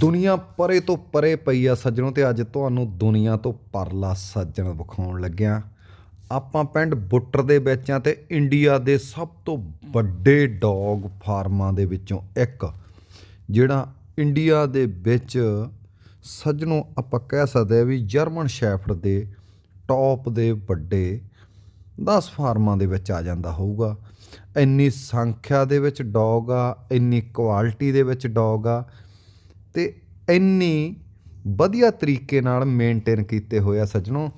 ਦੁਨੀਆ ਪਰੇ ਤੋਂ ਪਰੇ ਪਈ ਆ ਸੱਜਣੋ ਤੇ ਅੱਜ ਤੁਹਾਨੂੰ ਦੁਨੀਆ ਤੋਂ ਪਰਲਾ ਸੱਜਣ ਵਿਖਾਉਣ ਲੱਗਿਆ। ਆਪਾਂ ਪਿੰਡ ਬੁੱਟਰ ਦੇ ਵਿੱਚ ਆ ਤੇ ਇੰਡੀਆ ਦੇ ਸਭ ਤੋਂ ਵੱਡੇ ਡੌਗ ਫਾਰਮਾਂ ਦੇ ਵਿੱਚੋਂ ਇੱਕ, ਜਿਹੜਾ ਇੰਡੀਆ ਦੇ ਵਿੱਚ ਸੱਜਣੋ ਆਪਾਂ ਕਹਿ ਸਕਦੇ ਆ ਵੀ ਜਰਮਨ ਸ਼ੈਫਰਡ ਦੇ ਟੌਪ ਦੇ ਵੱਡੇ 10 ਫਾਰਮਾਂ ਦੇ ਵਿੱਚ ਆ ਜਾਂਦਾ ਹੋਊਗਾ। ਇੰਨੀ ਸੰਖਿਆ ਦੇ ਵਿੱਚ ਡੌਗ ਆ, ਇੰਨੀ ਕੁਆਲਿਟੀ ਦੇ ਵਿੱਚ ਡੌਗ ਆ ਤੇ ਇੰਨੀ ਵਧੀਆ ਤਰੀਕੇ ਨਾਲ ਮੇਨਟੇਨ ਕੀਤੇ ਹੋਏ ਆ ਸੱਜਣੋ,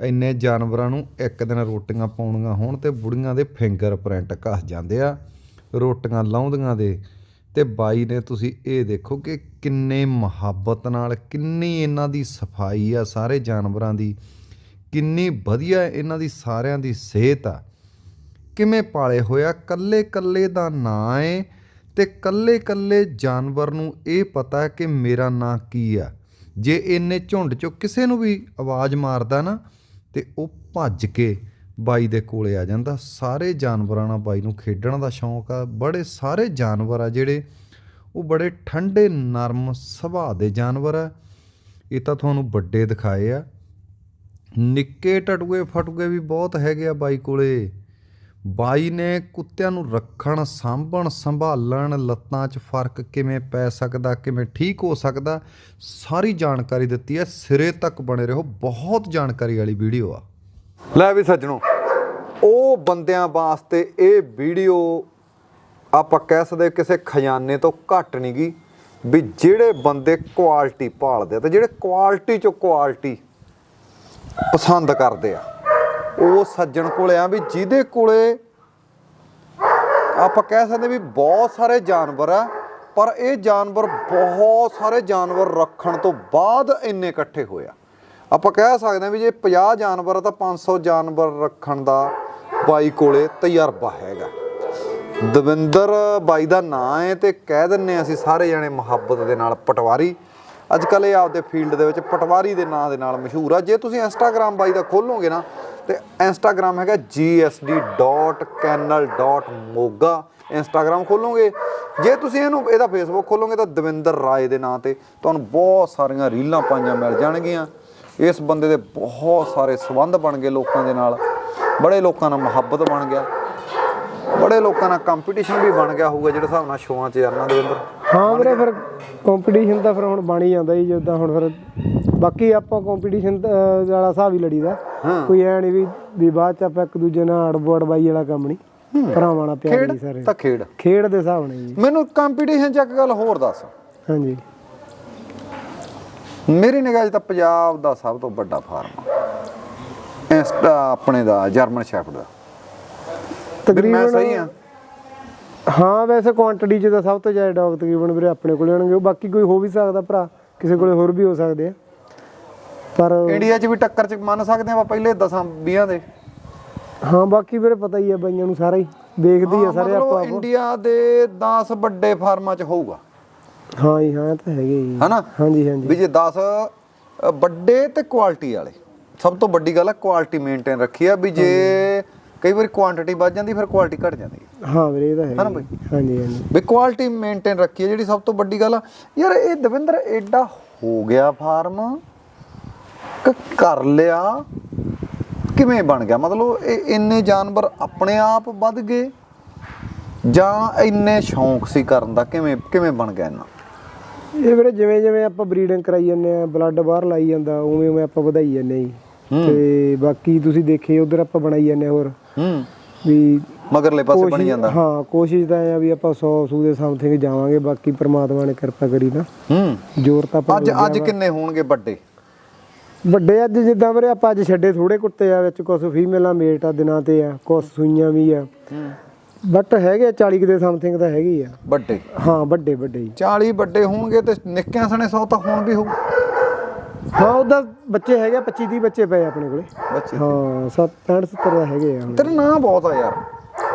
ਇੰਨੇ ਜਾਨਵਰਾਂ ਨੂੰ ਇੱਕ ਦਿਨ ਰੋਟੀਆਂ ਪਾਉਣੀਆਂ ਹੋਣ ਤੇ ਬੁੜੀਆਂ ਦੇ ਫਿੰਗਰ ਪ੍ਰਿੰਟ ਘਸ ਜਾਂਦੇ ਆ, ਰੋਟੀਆਂ ਲਾਉਂਦੀਆਂ ਦੇ। ਤੇ ਬਾਈ ਨੇ ਤੁਸੀਂ ਇਹ ਦੇਖੋ ਕਿ ਕਿੰਨੇ ਮੁਹੱਬਤ ਨਾਲ, ਕਿੰਨੀ ਇਹਨਾਂ ਦੀ ਸਫ਼ਾਈ ਆ ਸਾਰੇ ਜਾਨਵਰਾਂ ਦੀ, ਕਿੰਨੀ ਵਧੀਆ ਇਹਨਾਂ ਦੀ ਸਾਰਿਆਂ ਦੀ ਸਿਹਤ ਆ। ਕਿਵੇਂ ਪਾਲੇ ਹੋਇਆ ਕੱਲੇ ਕੱਲੇ ਦਾ ਨਾਂ ਏ ਤੇ ਕੱਲੇ ਕੱਲੇ ਜਾਨਵਰ ਨੂੰ ਇਹ ਪਤਾ ਕਿ ਮੇਰਾ ਨਾਂ ਕੀ ਆ। ਜੇ ਇੰਨੇ ਝੁੰਡ ਚੋਂ ਕਿਸੇ ਨੂੰ ਵੀ ਆਵਾਜ਼ ਮਾਰਦਾ ਨਾ, ਤੇ ਉਹ ਭੱਜ ਕੇ ਬਾਈ ਦੇ ਕੋਲੇ ਆ ਜਾਂਦਾ। ਸਾਰੇ ਜਾਨਵਰਾਂ ਨਾਲ ਬਾਈ ਨੂੰ ਖੇਡਣ ਦਾ ਸ਼ੌਂਕ ਆ। ਬੜੇ ਸਾਰੇ ਜਾਨਵਰ ਆ ਜਿਹੜੇ ਉਹ ਬੜੇ ਠੰਡੇ, ਨਰਮ ਸੁਭਾਅ ਦੇ ਜਾਨਵਰ ਆ। ਇਹ ਤਾਂ ਤੁਹਾਨੂੰ ਵੱਡੇ ਦਿਖਾਏ ਆ। ਨਿੱਕੇ ਟਟੂਏ ਫਟੂਏ ਵੀ ਬਹੁਤ ਹੈਗੇ ਆ ਬਾਈ ਕੋਲੇ। ਬਾਈ ਨੇ ਕੁੱਤਿਆਂ ਨੂੰ ਰੱਖਣ, ਸਾਂਭਣ, ਸੰਭਾਲਣ ਲੱਤਾਂ 'ਚ ਫ਼ਰਕ ਕਿਵੇਂ ਪੈ ਸਕਦਾ, ਕਿਵੇਂ ਠੀਕ ਹੋ ਸਕਦਾ, ਸਾਰੀ ਜਾਣਕਾਰੀ ਦਿੱਤੀ ਹੈ। ਸਿਰੇ ਤੱਕ ਬਣੇ ਰਹੋ। ਬਹੁਤ ਜਾਣਕਾਰੀ ਵਾਲੀ ਵੀਡੀਓ ਆ। ਲੈ ਵੀ ਸੱਜਣੋ, ਉਹ ਬੰਦਿਆਂ ਵਾਸਤੇ ਇਹ ਵੀਡੀਓ ਆਪਾਂ ਕਹਿ ਸਕਦੇ ਕਿਸੇ ਖਜ਼ਾਨੇ ਤੋਂ ਘੱਟ ਨਹੀਂ ਗੀ, ਵੀ ਜਿਹੜੇ ਬੰਦੇ ਕੁਆਲਿਟੀ ਭਾਲਦੇ ਆ ਤੇ ਜਿਹੜੇ ਕੁਆਲਿਟੀ ਚੋਂ ਕੁਆਲਿਟੀ ਪਸੰਦ ਕਰਦੇ ਆ। ਉਹ ਸੱਜਣ ਕੋਲੇ ਆ ਵੀ ਜਿਹਦੇ ਕੋਲੇ ਆਪਾਂ ਕਹਿ ਸਕਦੇ ਵੀ ਬਹੁਤ ਸਾਰੇ ਜਾਨਵਰ ਆ, ਪਰ ਇਹ ਜਾਨਵਰ ਬਹੁਤ ਸਾਰੇ ਜਾਨਵਰ ਰੱਖਣ ਤੋਂ ਬਾਅਦ ਇੰਨੇ ਇਕੱਠੇ ਹੋਇਆ ਆਪਾਂ ਕਹਿ ਸਕਦੇ ਆ ਵੀ ਜੇ 50 ਜਾਨਵਰ ਆ ਤਾਂ 500 ਜਾਨਵਰ ਰੱਖਣ ਦਾ ਬਾਈ ਕੋਲੇ ਤਜਰਬਾ ਹੈਗਾ। ਦਵਿੰਦਰ ਬਾਈ ਦਾ ਨਾਂ ਹੈ ਤੇ ਕਹਿ ਦਿੰਨੇ ਅਸੀਂ ਸਾਰੇ ਜਣੇ ਮੁਹੱਬਤ ਦੇ ਨਾਲ ਪਟਵਾਰੀ। ਅੱਜ ਕੱਲ ਇਹ ਆਪਦੇ ਫੀਲਡ ਦੇ ਵਿੱਚ ਪਟਵਾਰੀ ਦੇ ਨਾਂ ਦੇ ਨਾਲ ਮਸ਼ਹੂਰ ਆ। ਜੇ ਤੁਸੀਂ ਇੰਸਟਾਗ੍ਰam ਬਾਈ ਦਾ ਖੋਲੋਗੇ ਨਾ ਤੇ ਇੰਸਟਾਗ੍ਰam ਹੈਗਾ gsd.canal.moga ਇੰਸਟਾਗ੍ਰam ਖੋਲੋਗੇ। ਜੇ ਤੁਸੀਂ ਇਹਨੂੰ, ਇਹਦਾ ਫੇਸਬੁੱਕ ਖੋਲੋਗੇ ਤਾਂ ਦਵਿੰਦਰ ਰਾਏ ਦੇ ਨਾਂ ਤੇ ਤੁਹਾਨੂੰ ਬਹੁਤ ਸਾਰੀਆਂ ਰੀਲਾਂ ਪਾਈਆਂ ਮਿਲ ਜਾਣਗੀਆਂ। ਇਸ ਬੰਦੇ ਦੇ ਬਹੁਤ ਸਾਰੇ ਸਬੰਧ ਬਣ ਗਏ ਲੋਕਾਂ ਦੇ ਨਾਲ। ਬੜੇ ਲੋਕਾਂ ਨਾਲ ਮੁਹੱਬਤ ਬਣ ਗਿਆ। ਬੜੇ ਲੋਕਾਂ ਨਾਲ ਕੰਪੀਟੀਸ਼ਨ ਵੀ ਬਣ ਗਿਆ ਹੋਊਗਾ, ਜਿਹੜੇ ਹਿਸਾਬ ਨਾਲ ਸ਼ੋਆਂ 'ਚ ਜਾਂਦਾ ਦਵਿੰਦਰ। ਹਾਂ ਵੀਰੇ ਫਿਰ ਕੰਪੀਟੀਸ਼ਨ ਤਾਂ ਫਿਰ ਹੁਣ ਬਣ ਹੀ ਜਾਂਦਾ ਜੀ ਜਿੱਦਾਂ ਹੁਣ ਫਿਰ ਬਾਕੀ ਆਪਾਂ ਕੰਪੀਟੀਸ਼ਨ ਵਾਲਾ ਹਿਸਾਬ ਹੀ ਲੜੀਦਾ। ਕੋਈ ਐ ਨਹੀਂ ਵੀ ਵੀ ਬਾਅਦ ਚ ਆਪਾਂ ਇੱਕ ਦੂਜੇ ਨਾਲ ਅੜਬੋ ਅੜਬਾਈ ਵਾਲਾ ਕੰਮ ਨਹੀਂ ਭਰਾਵਾਂ ਨਾਲ ਪਿਆਰ ਹੀ ਸਾਰੇ। ਖੇਡ ਤਾਂ ਖੇਡ। ਖੇਡ ਦੇ ਹਿਸਾਬ ਨਾਲ ਜੀ। ਮੈਨੂੰ ਕੰਪੀਟੀਸ਼ਨ 'ਚ ਇੱਕ ਗੱਲ ਹੋਰ ਦੱਸ। ਹਾਂਜੀ। ਮੇਰੀ ਨਿਗਾਹ 'ਚ ਤਾਂ ਪੰਜਾਬ ਦਾ ਸਭ ਤੋਂ ਵੱਡਾ ਫਾਰਮ ਇੰਸਟਾ ਆਪਣੇ ਦਾ ਜਰਮਨ ਸ਼ੈਫਰਡ ਦਾ। ਵੀ ਮੈਂ ਸਹੀ ਆ? ਹਾਂ ਵੈਸੇ ਕੁਆਂਟੀਟੀ ਚ ਤਾਂ ਸਭ ਤੋਂ ਜ਼ਿਆਦਾ ਡੌਗ ਤਕਰੀਬਨ ਵੀਰੇ ਆਪਣੇ ਕੋਲੇ ਹੋਣਗੇ। ਬਾਕੀ ਕੋਈ ਹੋ ਵੀ ਸਕਦਾ ਭਰਾ ਕਿਸੇ ਕੋਲੇ ਹੋਰ ਵੀ ਹੋ ਸਕਦੇ ਆ। ਪਰ ਇੰਡੀਆ 'ਚ ਵੀ ਟੱਕਰ 'ਚ ਮੰਨ ਸਕਦੇ ਆਪਾਂ ਪਹਿਲੇ 10 20 ਦੇ। ਹਾਂ ਬਾਕੀ ਵੀਰੇ ਪਤਾ ਹੀ ਆ ਬਾਈਆਂ ਨੂੰ ਸਾਰਾ ਹੀ। ਦੇਖਦੀ ਆ ਸਾਰੇ ਮਤਲਬ ਆਪੋ ਆਪ ਇੰਡੀਆ ਦੇ 10 ਵੱਡੇ ਫਾਰਮਾਂ 'ਚ ਹੋਊਗਾ। ਹਾਂ ਜੀ ਹਾਂ ਤਾਂ ਹੈਗੇ ਜੀ। ਹਨਾ? ਹਾਂਜੀ ਹਾਂਜੀ। ਵੀ ਜੇ 10 ਅ, ਵੱਡੇ ਤੇ ਕੁਆਲਿਟੀ ਵਾਲੇ। ਸਭ ਤੋਂ ਵੱਡੀ ਗੱਲ ਹੈ ਕੁਆਲਿਟੀ ਮੇਨਟੇਨ ਰੱਖੀ ਆ। ਵੀ ਜੇ ਕਈ ਵਾਰੀ ਕੁਆਂਟੀਟੀ ਵੱਧ ਜਾਂਦੀ ਫਿਰ ਕੁਆਲਿਟੀ ਘਟ ਜਾਂਦੀ ਹੈ। ਹਾਂ ਵੀਰੇ ਇਹ ਤਾਂ ਹਨਾ ਹੈ ਬਾਈ? ਹਾਂਜੀ ਹਾਂਜੀ। ਵੀ ਕੁਆਲਿਟੀ ਮੇਨਟੇਨ ਰੱਖੀ ਹੈ ਜਿਹੜੀ ਸਭ ਤੋਂ ਵੱਡੀ ਗੱਲ ਆ ਯਾਰ ਇਹ ਦਵਿੰਦਰ ਐਡਾ ਹੋ ਗਿਆ ਫਾਰਮ ਕਰ ਲਿਆ ਕਿਵੇਂ ਬਣ ਗਿਆ? ਮਤਲਬ ਇਹ ਇੰਨੇ ਜਾਨਵਰ ਆਪਣੇ ਆਪ ਵੱਧ ਗਏ ਜਾਂ ਇੰਨੇ ਸ਼ੌਂਕ ਸੀ ਕਰਨ ਦਾ ਕਿਵੇਂ ਕਿਵੇਂ ਬਣ ਗਿਆ ਇਹਨਾਂ ਇਹ ਵੀਰੇ ਜਿਵੇਂ ਜਿਵੇਂ ਆਪਾਂ ਬਰੀਡਿੰਗ ਕਰਾਈ ਜਾਂਦੇ ਆ ਬਲੱਡ ਬਾਹਰ ਲਾਈ ਜਾਂਦਾ ਉਵੇਂ ਉਵੇਂ ਆਪਾਂ ਵਧਾਈ ਜਾਂਦੇ ਜੀ। ਤੇ ਬਾਕੀ ਤੁਸੀਂ ਦੇਖੇ ਉਧਰ ਆਪਾਂ ਬਣਾਈ ਜਾਂਦੇ ਹੋਰ। ਹੂੰ। ਵੀ ਮਗਰਲੇ ਪਾਸੇ ਬਣੀ ਜਾਂਦਾ। ਹਾਂ ਕੋਸ਼ਿਸ਼ ਤਾਂ ਆ ਵੀ ਆਪਾਂ 100 ਸੂ ਦੇ ਸਮਥਿੰਗ ਜਾਵਾਂਗੇ ਬਾਕੀ ਪ੍ਰਮਾਤਮਾ ਨੇ ਕਿਰਪਾ ਕਰੀ ਨਾ ਹੂੰ। ਜ਼ੋਰ ਤਾਂ ਅੱਜ ਅੱਜ ਕਿੰਨੇ ਹੋਣਗੇ ਵੱਡੇ? ਵੱਡੇ ਅੱਜ ਜਿੱਦਾਂ ਵੀਰੇ ਆਪਾਂ ਅੱਜ ਛੱਡੇ ਥੋੜੇ ਕੁੱਤੇ ਆ ਵਿੱਚ ਕੁਝ ਫੀਮੇਲਾਂ ਮੇਟ ਆ ਦਿਨਾਂ ਤੇ ਆ ਕੁਝ ਸੂਈਆਂ ਵੀ ਆ। ਬਟ ਹੈਗੇ ਆ 40 ਕੁ ਦੇ ਸਮਥਿੰਗ ਤਾਂ ਹੈਗੇ ਆ। ਵੱਡੇ? ਹਾਂ ਵੱਡੇ ਵੱਡੇ ਹੀ। 40 ਵੱਡੇ ਹੋਣਗੇ ਤੇ ਨਿੱਕਿਆਂ ਸਣੇ 100 ਤਾਂ ਹੋਣ ਵੀ ਹੋਊ। ਹਾਂ ਉਹਦਾ ਬੱਚੇ ਹੈਗੇ ਆ, 25 30 ਬੱਚੇ ਪਏ ਆਪਣੇ ਕੋਲੇ। ਬੱਚੇ ਹਾਂ 7 65 70 ਦਾ ਹੈਗੇ ਆ। ਤੇਰਾ ਨਾਂ ਬਹੁਤ ਆ ਯਾਰ।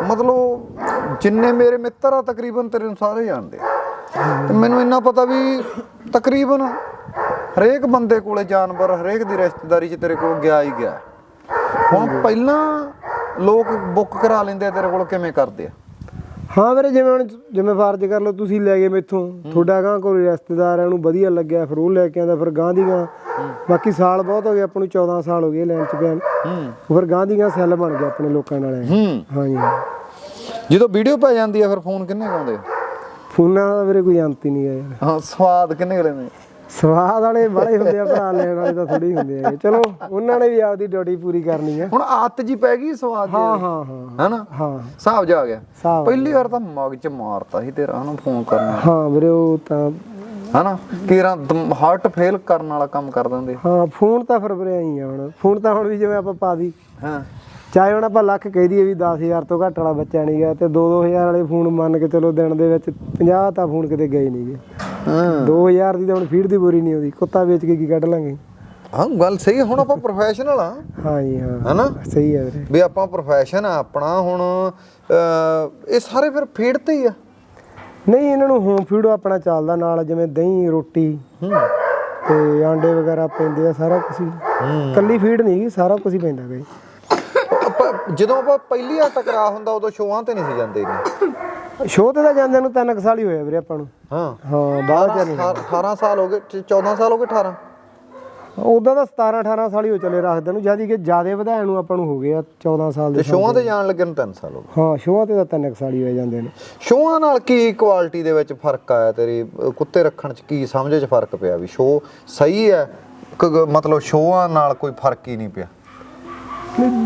ਮਤਲਬ ਜਿੰਨੇ ਮੇਰੇ ਮਿੱਤਰ ਆ ਤਕਰੀਬਨ ਤੇਰੇ ਨੂੰ ਸਾਰੇ ਜਾਣਦੇ ਆ। ਤੇ ਮੈਨੂੰ ਇੰਨਾ ਪਤਾ ਵੀ ਤਕਰੀਬਨ ਹਰੇਕ ਬੰਦੇ ਕੋਲੇ ਜਾਨਵਰ ਹਰੇਕ ਦੀ ਰਿਸ਼ਤੇਦਾਰੀ 'ਚ ਤੇਰੇ ਕੋਲ ਗਿਆ ਹੀ ਗਿਆ। ਹੁਣ ਪਹਿਲਾਂ ਲੋਕ ਬੁੱਕ ਕਰਾ ਲੈਂਦੇ ਆ ਤੇਰੇ ਕੋਲ ਕਿਵੇਂ ਕਰਦੇ ਆ? ਹਾਂ ਵੀਰੇ ਜਿਵੇਂ ਹੁਣ ਜਿਵੇਂ ਫਰਜ਼ ਕਰ ਲਓ ਤੁਸੀਂ ਲੈ ਗਏ ਮੈਥੋਂ ਤੁਹਾਡਾ ਗਾਂ ਕੋਈ ਰਿਸ਼ਤੇਦਾਰ ਹੈ ਉਹਨੂੰ ਵਧੀਆ ਲੱਗਿਆ ਫਿਰ ਉਹ ਲੈ ਕੇ ਆਂਦਾ ਫਿਰ ਗਾਂ ਦੀਆਂ ਬਾਕੀ ਸਾਲ ਬਹੁਤ ਹੋ ਗਏ ਆਪਾਂ ਨੂੰ 14 ਸਾਲ ਹੋ ਗਏ ਲੈਣ ਚ ਪਿਆ। ਹੂੰ। ਫਿਰ ਗਾਂ ਦੀਆਂ ਸੈੱਲ ਬਣ ਗਏ ਆਪਣੇ ਲੋਕਾਂ ਨਾਲ। ਹੂੰ। ਹਾਂਜੀ। ਜਦੋਂ ਵੀਡੀਓ ਪੈ ਜਾਂਦੀ ਆ ਫਿਰ ਫੋਨ ਕਿੰਨੇ ਕਾਉਂਦੇ ਫੋਨਾਂ ਦਾ ਵੀਰੇ ਕੋਈ ਅੰਤ ਹੀ ਨਹੀਂ ਹੈ। ਯਾਰ ਹਾਂ ਸਵਾਦ ਕਿੰਨੇ ਕੁ ਲੈਂਦੇ? ਸਵਾਦ ਵਾਲੇ ਬੜੇ ਹੁੰਦੇ ਆ ਭਰਾ ਲੈਣ ਵਾਲੇ ਤਾਂ ਥੋੜੀ ਹੁੰਦੇ ਆ ਚਲੋ ਉਹਨਾਂ ਨੇ ਵੀ ਆਪਦੀ ਡਿਊਟੀ ਪੂਰੀ ਕਰਨੀ ਆ ਹੁਣ ਆਦਤ ਜੀ ਪੈ ਗਈ ਸਵਾਦ ਹਾਂ ਹਾਂ ਹਾਂ ਹੈਨਾ? ਹਾਂ। ਹਿਸਾਬ ਜਾ ਆ ਗਿਆ। ਪਹਿਲੀ ਵਾਰ ਤਾਂ ਮਗ ਚ ਮਾਰਤਾ ਸੀ ਤੇਰਾ ਉਹਨੂੰ ਫੋਨ ਕਰਨਾ। ਹਾਂ ਵੀਰੇ ਉਹ ਤਾਂ ਹੈਨਾ? ਕੀਰਾਂ ਹਾਰਟ ਫੇਲ ਕਰਨ ਵਾਲਾ ਕੰਮ ਕਰ ਦਿੰਦੇ। ਹਾਂ ਫੋਨ ਤਾਂ ਫਿਰ ਵੀਰੇ ਆਈ ਆ ਹੁਣ। ਫੋਨ ਤਾਂ ਹੁਣ ਵੀ ਜਿਵੇਂ ਆਪਾਂ ਪਾ ਦੀ। ਹਾਂ। ਚਾਹੇ ਹੁਣ ਆਪਾਂ ਲੱਖ ਕਹਿ ਦਈਏ ਵੀ 10000 ਤੋਂ ਘੱਟ ਵਾਲਾ ਬੱਚਾ ਨਹੀਂ ਗਿਆ ਤੇ 2-2000 ਵਾਲੇ ਫੋਨ ਮੰਨ ਕੇ ਚਲੋ ਦਿਨ ਦੇ ਵਿੱਚ 50 ਤਾਂ ਫੋਨ ਕਿਤੇ ਗਏ ਨਹੀਂਗੇ ਹਾਂ। 2000 ਦੀ ਤਾਂ ਹੁਣ ਫੀਡ ਦੀ ਬੋਰੀ ਨਹੀਂ ਆਉਂਦੀ। ਕੁੱਤਾ ਵੇਚ ਕੇ ਕੀ ਕੱਢ ਲਾਂਗੇ? ਹਾਂ ਗੱਲ ਸਹੀ ਹੁਣ ਆਪਾਂ ਪ੍ਰੋਫੈਸ਼ਨਲ ਆ। ਹਾਂ ਜੀ ਹਾਂ। ਹੈਨਾ? ਸਹੀ ਹੈ ਵੀਰੇ। ਵੀ ਆਪਾਂ ਪ੍ਰੋਫੈਸ਼ਨ ਆ ਆਪਣਾ ਹੁਣ ਇਹ ਸਾਰੇ ਫਿਰ ਫੀਡ ਤੇ ਹੀ ਆ। ਨਹੀਂ ਇਹਨਾਂ ਨੂੰ ਹੋਮ ਫੀਡ ਆਪਣਾ ਚੱਲਦਾ ਨਾਲ ਜਿਵੇਂ ਦਹੀਂ ਰੋਟੀ ਤੇ ਆਂਡੇ ਵਗੈਰਾ ਪੈਂਦੇ ਆ ਸਾਰਾ ਕੁਝ ਕੱਲੀ ਫੀਡ ਨਹੀਂ ਸਾਰਾ ਕੁਝ ਹੀ ਪੈਂਦਾ ਆਪਾਂ ਜਦੋਂ ਆਪਾਂ ਪਹਿਲੀ ਵਾਰ ਟਕਰਾ ਹੁੰਦਾ ਉਦੋਂ ਸ਼ੋਆਂ ਤੇ ਨਹੀਂ ਸੀ ਜਾਂਦੇ ਇੰਨੇ। ਸ਼ੋਅ ਤੇ ਤਾਂ ਜਾਂਦੇ ਨੂੰ ਤਿੰਨ ਕੁ ਸਾਲ ਹੀ ਹੋਇਆ ਵੀਰੇ ਆਪਾਂ ਨੂੰ। ਹਾਂ। ਹਾਂ ਬਾਅਦ ਚ ਨਹੀਂ 18 ਸਾਲ ਹੋ ਗਏ 14 ਸਾਲ ਹੋ ਗਏ 18 ਉਦਾਂ ਤਾਂ 17 18 ਸਾਲ ਹੀ ਹੋ ਚਲੇ ਰੱਖਦੇ ਨੂੰ ਜਿਆਦੀ ਕਿ ਜਿਆਦੇ ਵਧਾਇਣ ਨੂੰ ਆਪਾਂ ਨੂੰ ਹੋ ਗਏ ਆ 14 ਸਾਲ ਤੇ ਦੇ ਸ਼ੋਆਂ ਤੇ ਜਾਣ ਲੱਗੇ ਨੂੰ 3 ਸਾਲ ਹੋ ਗਏ। ਹਾਂ ਸ਼ੋਆਂ ਤੇ ਤਾਂ ਤਿੰਨ ਕੁ ਸਾਲ ਹੀ ਹੋ ਜਾਂਦੇ ਨੇ। ਸ਼ੋਆਂ ਨਾਲ ਕੀ ਕੁਆਲਿਟੀ ਦੇ ਵਿੱਚ ਫ਼ਰਕ ਆਇਆ ਤੇਰੀ? ਕੁੱਤੇ ਰੱਖਣ ਚ ਕੀ ਸਮਝ ਚ ਫ਼ਰਕ ਪਿਆ ਵੀ ਸ਼ੋ ਸਹੀ ਹੈ? ਮਤਲਬ ਸ਼ੋਆਂ ਨਾਲ ਕੋਈ ਫ਼ਰਕ ਹੀ ਨਹੀਂ ਪਿਆ।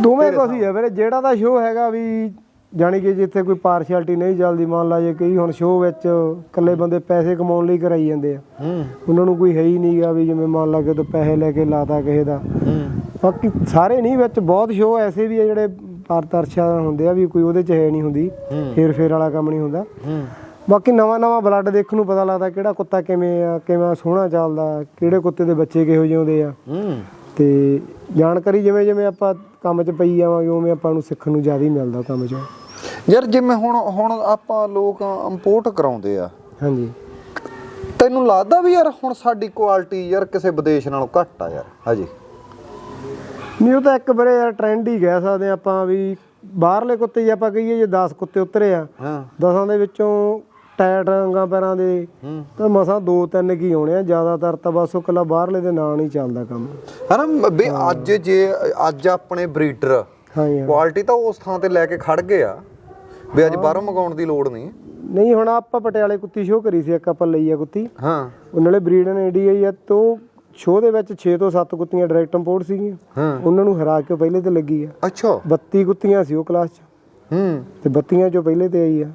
ਦੋਵੇਂ ਕੁਛ ਹੀ ਵੀਰੇ ਜਿਹੜਾ ਦਾ ਸ਼ੋਅ ਹੈਗਾ ਵੀ ਜਾਣੀ ਕਿ ਜਿੱਥੇ ਕੋਈ ਪਾਰਸ਼ੈਲਿਟੀ ਨਹੀਂ ਚੱਲਦੀ ਮੰਨ ਲਾ ਜੇ ਕਈ ਹੁਣ ਸ਼ੋਅ ਵਿੱਚ ਇਕੱਲੇ ਬੰਦੇ ਪੈਸੇ ਕਮਾਉਣ ਲਈ ਕਰਾਈ ਜਾਂਦੇ ਆ। ਹੂੰ। ਉਹਨਾਂ ਨੂੰ ਕੋਈ ਹੈ ਹੀ ਨਹੀਂਗਾ ਵੀ ਜਿਵੇਂ ਮੰਨ ਲਾ ਕਿ ਤੂੰ ਪੈਸੇ ਲੈ ਕੇ ਲਾਤਾ ਕਿਸੇ ਦਾ। ਹੂੰ। ਬਾਕੀ ਸਾਰੇ ਨਹੀਂ ਵਿੱਚ ਬਹੁਤ ਸ਼ੋਅ ਐਸੇ ਵੀ ਆ ਜਿਹੜੇ ਪਾਰਦਰਸ਼ਾ ਹੁੰਦੇ ਆ ਵੀ ਕੋਈ ਉਹਦੇ ਚ ਹੈ ਨਹੀਂ ਹੁੰਦੀ। ਫੇਰ ਫੇਰ ਵਾਲਾ ਕੰਮ ਨਹੀਂ ਹੁੰਦਾ। ਹੂੰ। ਬਾਕੀ ਨਵਾਂ ਨਵਾਂ ਬਲੱਡ ਦੇਖਣ ਨੂੰ ਪਤਾ ਲੱਗਦਾ ਕਿਹੜਾ ਕੁੱਤਾ ਕਿਵੇਂ ਆ ਕਿਵੇਂ ਸੋਹਣਾ ਚੱਲਦਾ ਕਿਹੜੇ ਕੁੱਤੇ ਦੇ ਬੱਚੇ ਕਿਹੋ ਜਿਹੇ ਹੁੰਦੇ ਆ। ਹੂੰ। ਤੇ ਜਾਣਕਾਰੀ ਜਿਵੇਂ ਜਿਵੇਂ ਆਪਾਂ ਕੰਮ 'ਚ ਪਈ ਜਾਵਾਂਗੇ ਉਵੇਂ ਆਪਾਂ ਨੂੰ ਸਿੱਖਣ ਨੂੰ ਜ਼ਿਆਦਾ ਹੀ ਮਿਲਦਾ ਕੰਮ 'ਚੋਂ। ਯਾਰ ਜਿਵੇਂ ਹੁਣ ਹੁਣ ਆਪਾਂ ਲੋਕ ਇੰਪੋਰਟ ਕਰਾਉਂਦੇ ਆ। ਹਾਂਜੀ। ਤੈਨੂੰ ਲੱਗਦਾ ਵੀ ਯਾਰ ਹੁਣ ਸਾਡੀ ਕੁਆਲਿਟੀ ਯਾਰ ਕਿਸੇ ਵਿਦੇਸ਼ ਨਾਲੋਂ ਘੱਟ ਆ ਯਾਰ ਹਜੇ? ਨਹੀਂ ਉਹ ਤਾਂ ਇੱਕ ਬਰੇ ਯਾਰ ਟ੍ਰੈਂਡ ਹੀ ਕਹਿ ਸਕਦੇ ਆਪਾਂ ਵੀ ਬਾਹਰਲੇ ਕੁੱਤੇ ਜੇ ਆਪਾਂ ਕਹੀਏ ਜੇ 10 ਕੁੱਤੇ ਉਤਰੇ ਆ ਹਾਂ। ਦਸਾਂ ਦੇ ਵਿੱਚੋਂ ਟਾਇਰ ਰੰਗਾਂ ਪੈਰਾਂ ਦੇ ਤਾਂ ਮਸਾਂ ਦੋ ਤਿੰਨ ਕੀ ਹੋਣੇ ਆ ਜ਼ਿਆਦਾਤਰ ਤਾਂ ਬਸ ਉਹ ਕੱਲਾ ਬਾਹਰਲੇ ਦੇ ਨਾਂ ਨਹੀਂ ਚੱਲਦਾ ਕੰਮ। ਹਨਾ ਵੀ ਅੱਜ ਜੇ ਅੱਜ ਆਪਣੇ ਬਰੀਡਰ। ਕੁਆਲਿਟੀ ਤਾਂ ਉਸ ਥਾਂ ਤੇ ਲੈ ਕੇ ਖੜ ਗਏ ਆ। ਵੀ ਅੱਜ ਬਾਹਰੋਂ ਮੰਗਾਉਣ ਦੀ ਲੋੜ ਨਹੀਂ। ਨਹੀਂ ਹੁਣ ਆਪਾਂ ਪਟਿਆਲੇ ਕੁੱਤੀ ਸ਼ੋਅ ਕਰੀ ਸੀ ਇੱਕ ਆਪਾਂ ਲਈ ਆ ਕੁੱਤੀ। ਹਾਂ। ਉਹ ਨਾਲੇ ਬਰੀਡ ਨੇ ਇੰਡੀਆ ਹੀ ਆ ਤੋ ਸ਼ੋਅ ਦੇ ਵਿੱਚ 6 ਤੋਂ 7 ਕੁੱਤੀਆਂ ਡਾਇਰੈਕਟ ਇੰਪੋਰਟ ਸੀਗੀਆਂ। ਹਾਂ। ਉਹਨਾਂ ਨੂੰ ਹਰਾ ਕੇ ਪਹਿਲੇ ਤੇ ਲੱਗੀ ਆ। ਅੱਛਾ। 32 ਕੁੱਤੀਆਂ ਸੀ ਉਹ ਕਲਾਸ 'ਚ। ਹੂੰ। ਤੇ 32 ਚੋਂ ਪਹਿਲੇ ਤੇ ਆਈ ਆ।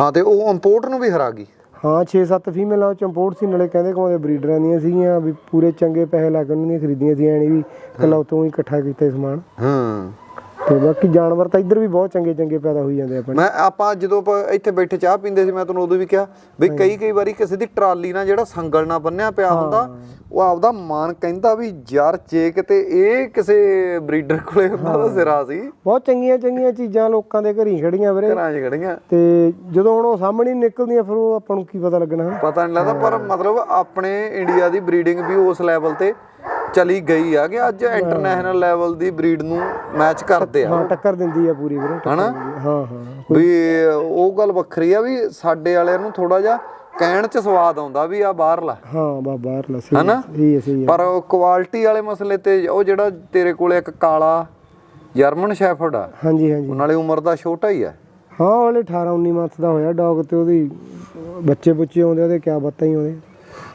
ਹਾਂ ਤੇ ਉਹ ਇੰਪੋਰਟ ਨੂੰ ਵੀ ਹਰਾ ਗਈ? ਹਾਂ 6-7 ਫੀਮੇਲਾਂ ਉਹ 'ਚ ਇੰਪੋਰਟ ਸੀ ਨਾਲੇ ਕਹਿੰਦੇ ਕੋਦੇ ਬਰੀਡਰਾਂ ਦੀਆਂ ਸੀਗੀਆਂ ਵੀ ਪੂਰੇ ਚੰਗੇ ਪੈਸੇ ਲਾ ਕੇ ਉਹਨਾਂ ਦੀਆਂ ਖਰੀਦੀਆਂ ਸੀ ਐਣੀ ਵੀ ਕੱਲਾ ਉਤੋਂ ਹੀ ਇਕੱਠਾ ਕੀਤਾ ਸਮਾਨ। ਹਾਂ। ਤੇ ਬਾਕੀ ਜਾਨਵਰ ਤਾਂ ਇੱਧਰ ਵੀ ਬਹੁਤ ਚੰਗੇ ਚੰਗੇ ਪੈਦਾ ਹੋਈ ਜਾਂਦੇ ਆਪਣੇ। ਮੈਂ ਆਪਾਂ ਜਦੋਂ ਆਪਾਂ ਇੱਥੇ ਬੈਠੇ ਚਾਹ ਪੀਂਦੇ ਸੀ ਮੈਂ ਤੁਹਾਨੂੰ ਉਦੋਂ ਵੀ ਕਿਹਾ ਵੀ ਕਈ ਕਈ ਵਾਰੀ ਕਿਸੇ ਦੀ ਟਰਾਲੀ ਨਾਲ ਜਿਹੜਾ ਸੰਗਲ ਨਾਲ ਬੰਨਿਆ ਪਿਆ ਹੁੰਦਾ ਉਹ ਆਪਦਾ ਮਾਨ ਕਹਿੰਦਾ ਵੀ ਯਾਰ ਜੇ ਕਿਤੇ ਇਹ ਕਿਸੇ ਬਰੀਡਰ ਕੋਲੇ ਹੁੰਦਾ ਤਾਂ ਸਿਰਾ ਸੀ। ਬਹੁਤ ਚੰਗੀਆਂ ਚੰਗੀਆਂ ਚੀਜ਼ਾਂ ਲੋਕਾਂ ਦੇ ਘਰੀ ਖੜੀਆਂ ਵੀਰੇ। ਘਰਾਂ 'ਚ ਖੜੀਆਂ। ਤੇ ਜਦੋਂ ਹੁਣ ਉਹ ਸਾਹਮਣੇ ਨਿਕਲਦੀਆਂ ਫਿਰ ਉਹ ਆਪਾਂ ਨੂੰ ਕੀ ਪਤਾ ਲੱਗਣਾ? ਪਤਾ ਨਹੀਂ ਲੱਗਦਾ ਪਰ ਮਤਲਬ ਆਪਣੇ ਇੰਡੀਆ ਦੀ ਬਰੀਡਿੰਗ ਵੀ ਉਸ ਲੈਵਲ ਤੇ ਚਲੀ ਗਈ ਆ ਕਿ ਅੱਜ ਇੰਟਰਨੈਸ਼ਨਲ ਲੈਵਲ ਦੀ ਬਰੀਡ ਨੂੰ ਮੈਚ ਕਰਦੇ ਆ। ਹਾਂ ਟੱਕਰ ਦਿੰਦੀ ਆ ਪੂਰੀ ਵੀਰੇ ਹਨਾ? ਹਾਂ ਹਾਂ। ਵੀ ਉਹ ਗੱਲ ਵੱਖਰੀ ਆ ਵੀ ਸਾਡੇ ਵਾਲਿਆਂ ਨੂੰ ਥੋੜਾ ਜਿਹਾ ਕਹਿਣ 'ਚ ਸਵਾਦ ਆਉਂਦਾ ਵੀ ਆ ਬਾਹਰਲਾ। ਹਾਂ ਬਾ ਬਾਹਰ ਲਸੀ ਹਨਾ? ਸਹੀ ਸਹੀ ਪਰ ਕੁਆਲਿਟੀ ਵਾਲੇ ਮਸਲੇ ਤੇ ਉਹ ਜਿਹੜਾ ਤੇਰੇ ਕੋਲੇ ਇੱਕ ਕਾਲਾ ਜਰਮਨ ਸ਼ੈਫਰਡ ਆ ਹਾਂਜੀ ਹਾਂਜੀ। ਉਹ ਨਾਲੇ ਉਮਰ ਦਾ ਛੋਟਾ ਹੀ ਆ। ਹਾਂ ਉਹਲੇ 18 19 ਮੰਥ ਦਾ ਹੋਇਆ ਡੌਗ ਤੇ ਉਹਦੀ ਬੱਚੇ ਬੁੱਚੇ ਆਉਂਦੇ ਉਹਦੇ ਕਿਆ ਬੱਤਾਂ ਹੀ ਆਉਂਦੇ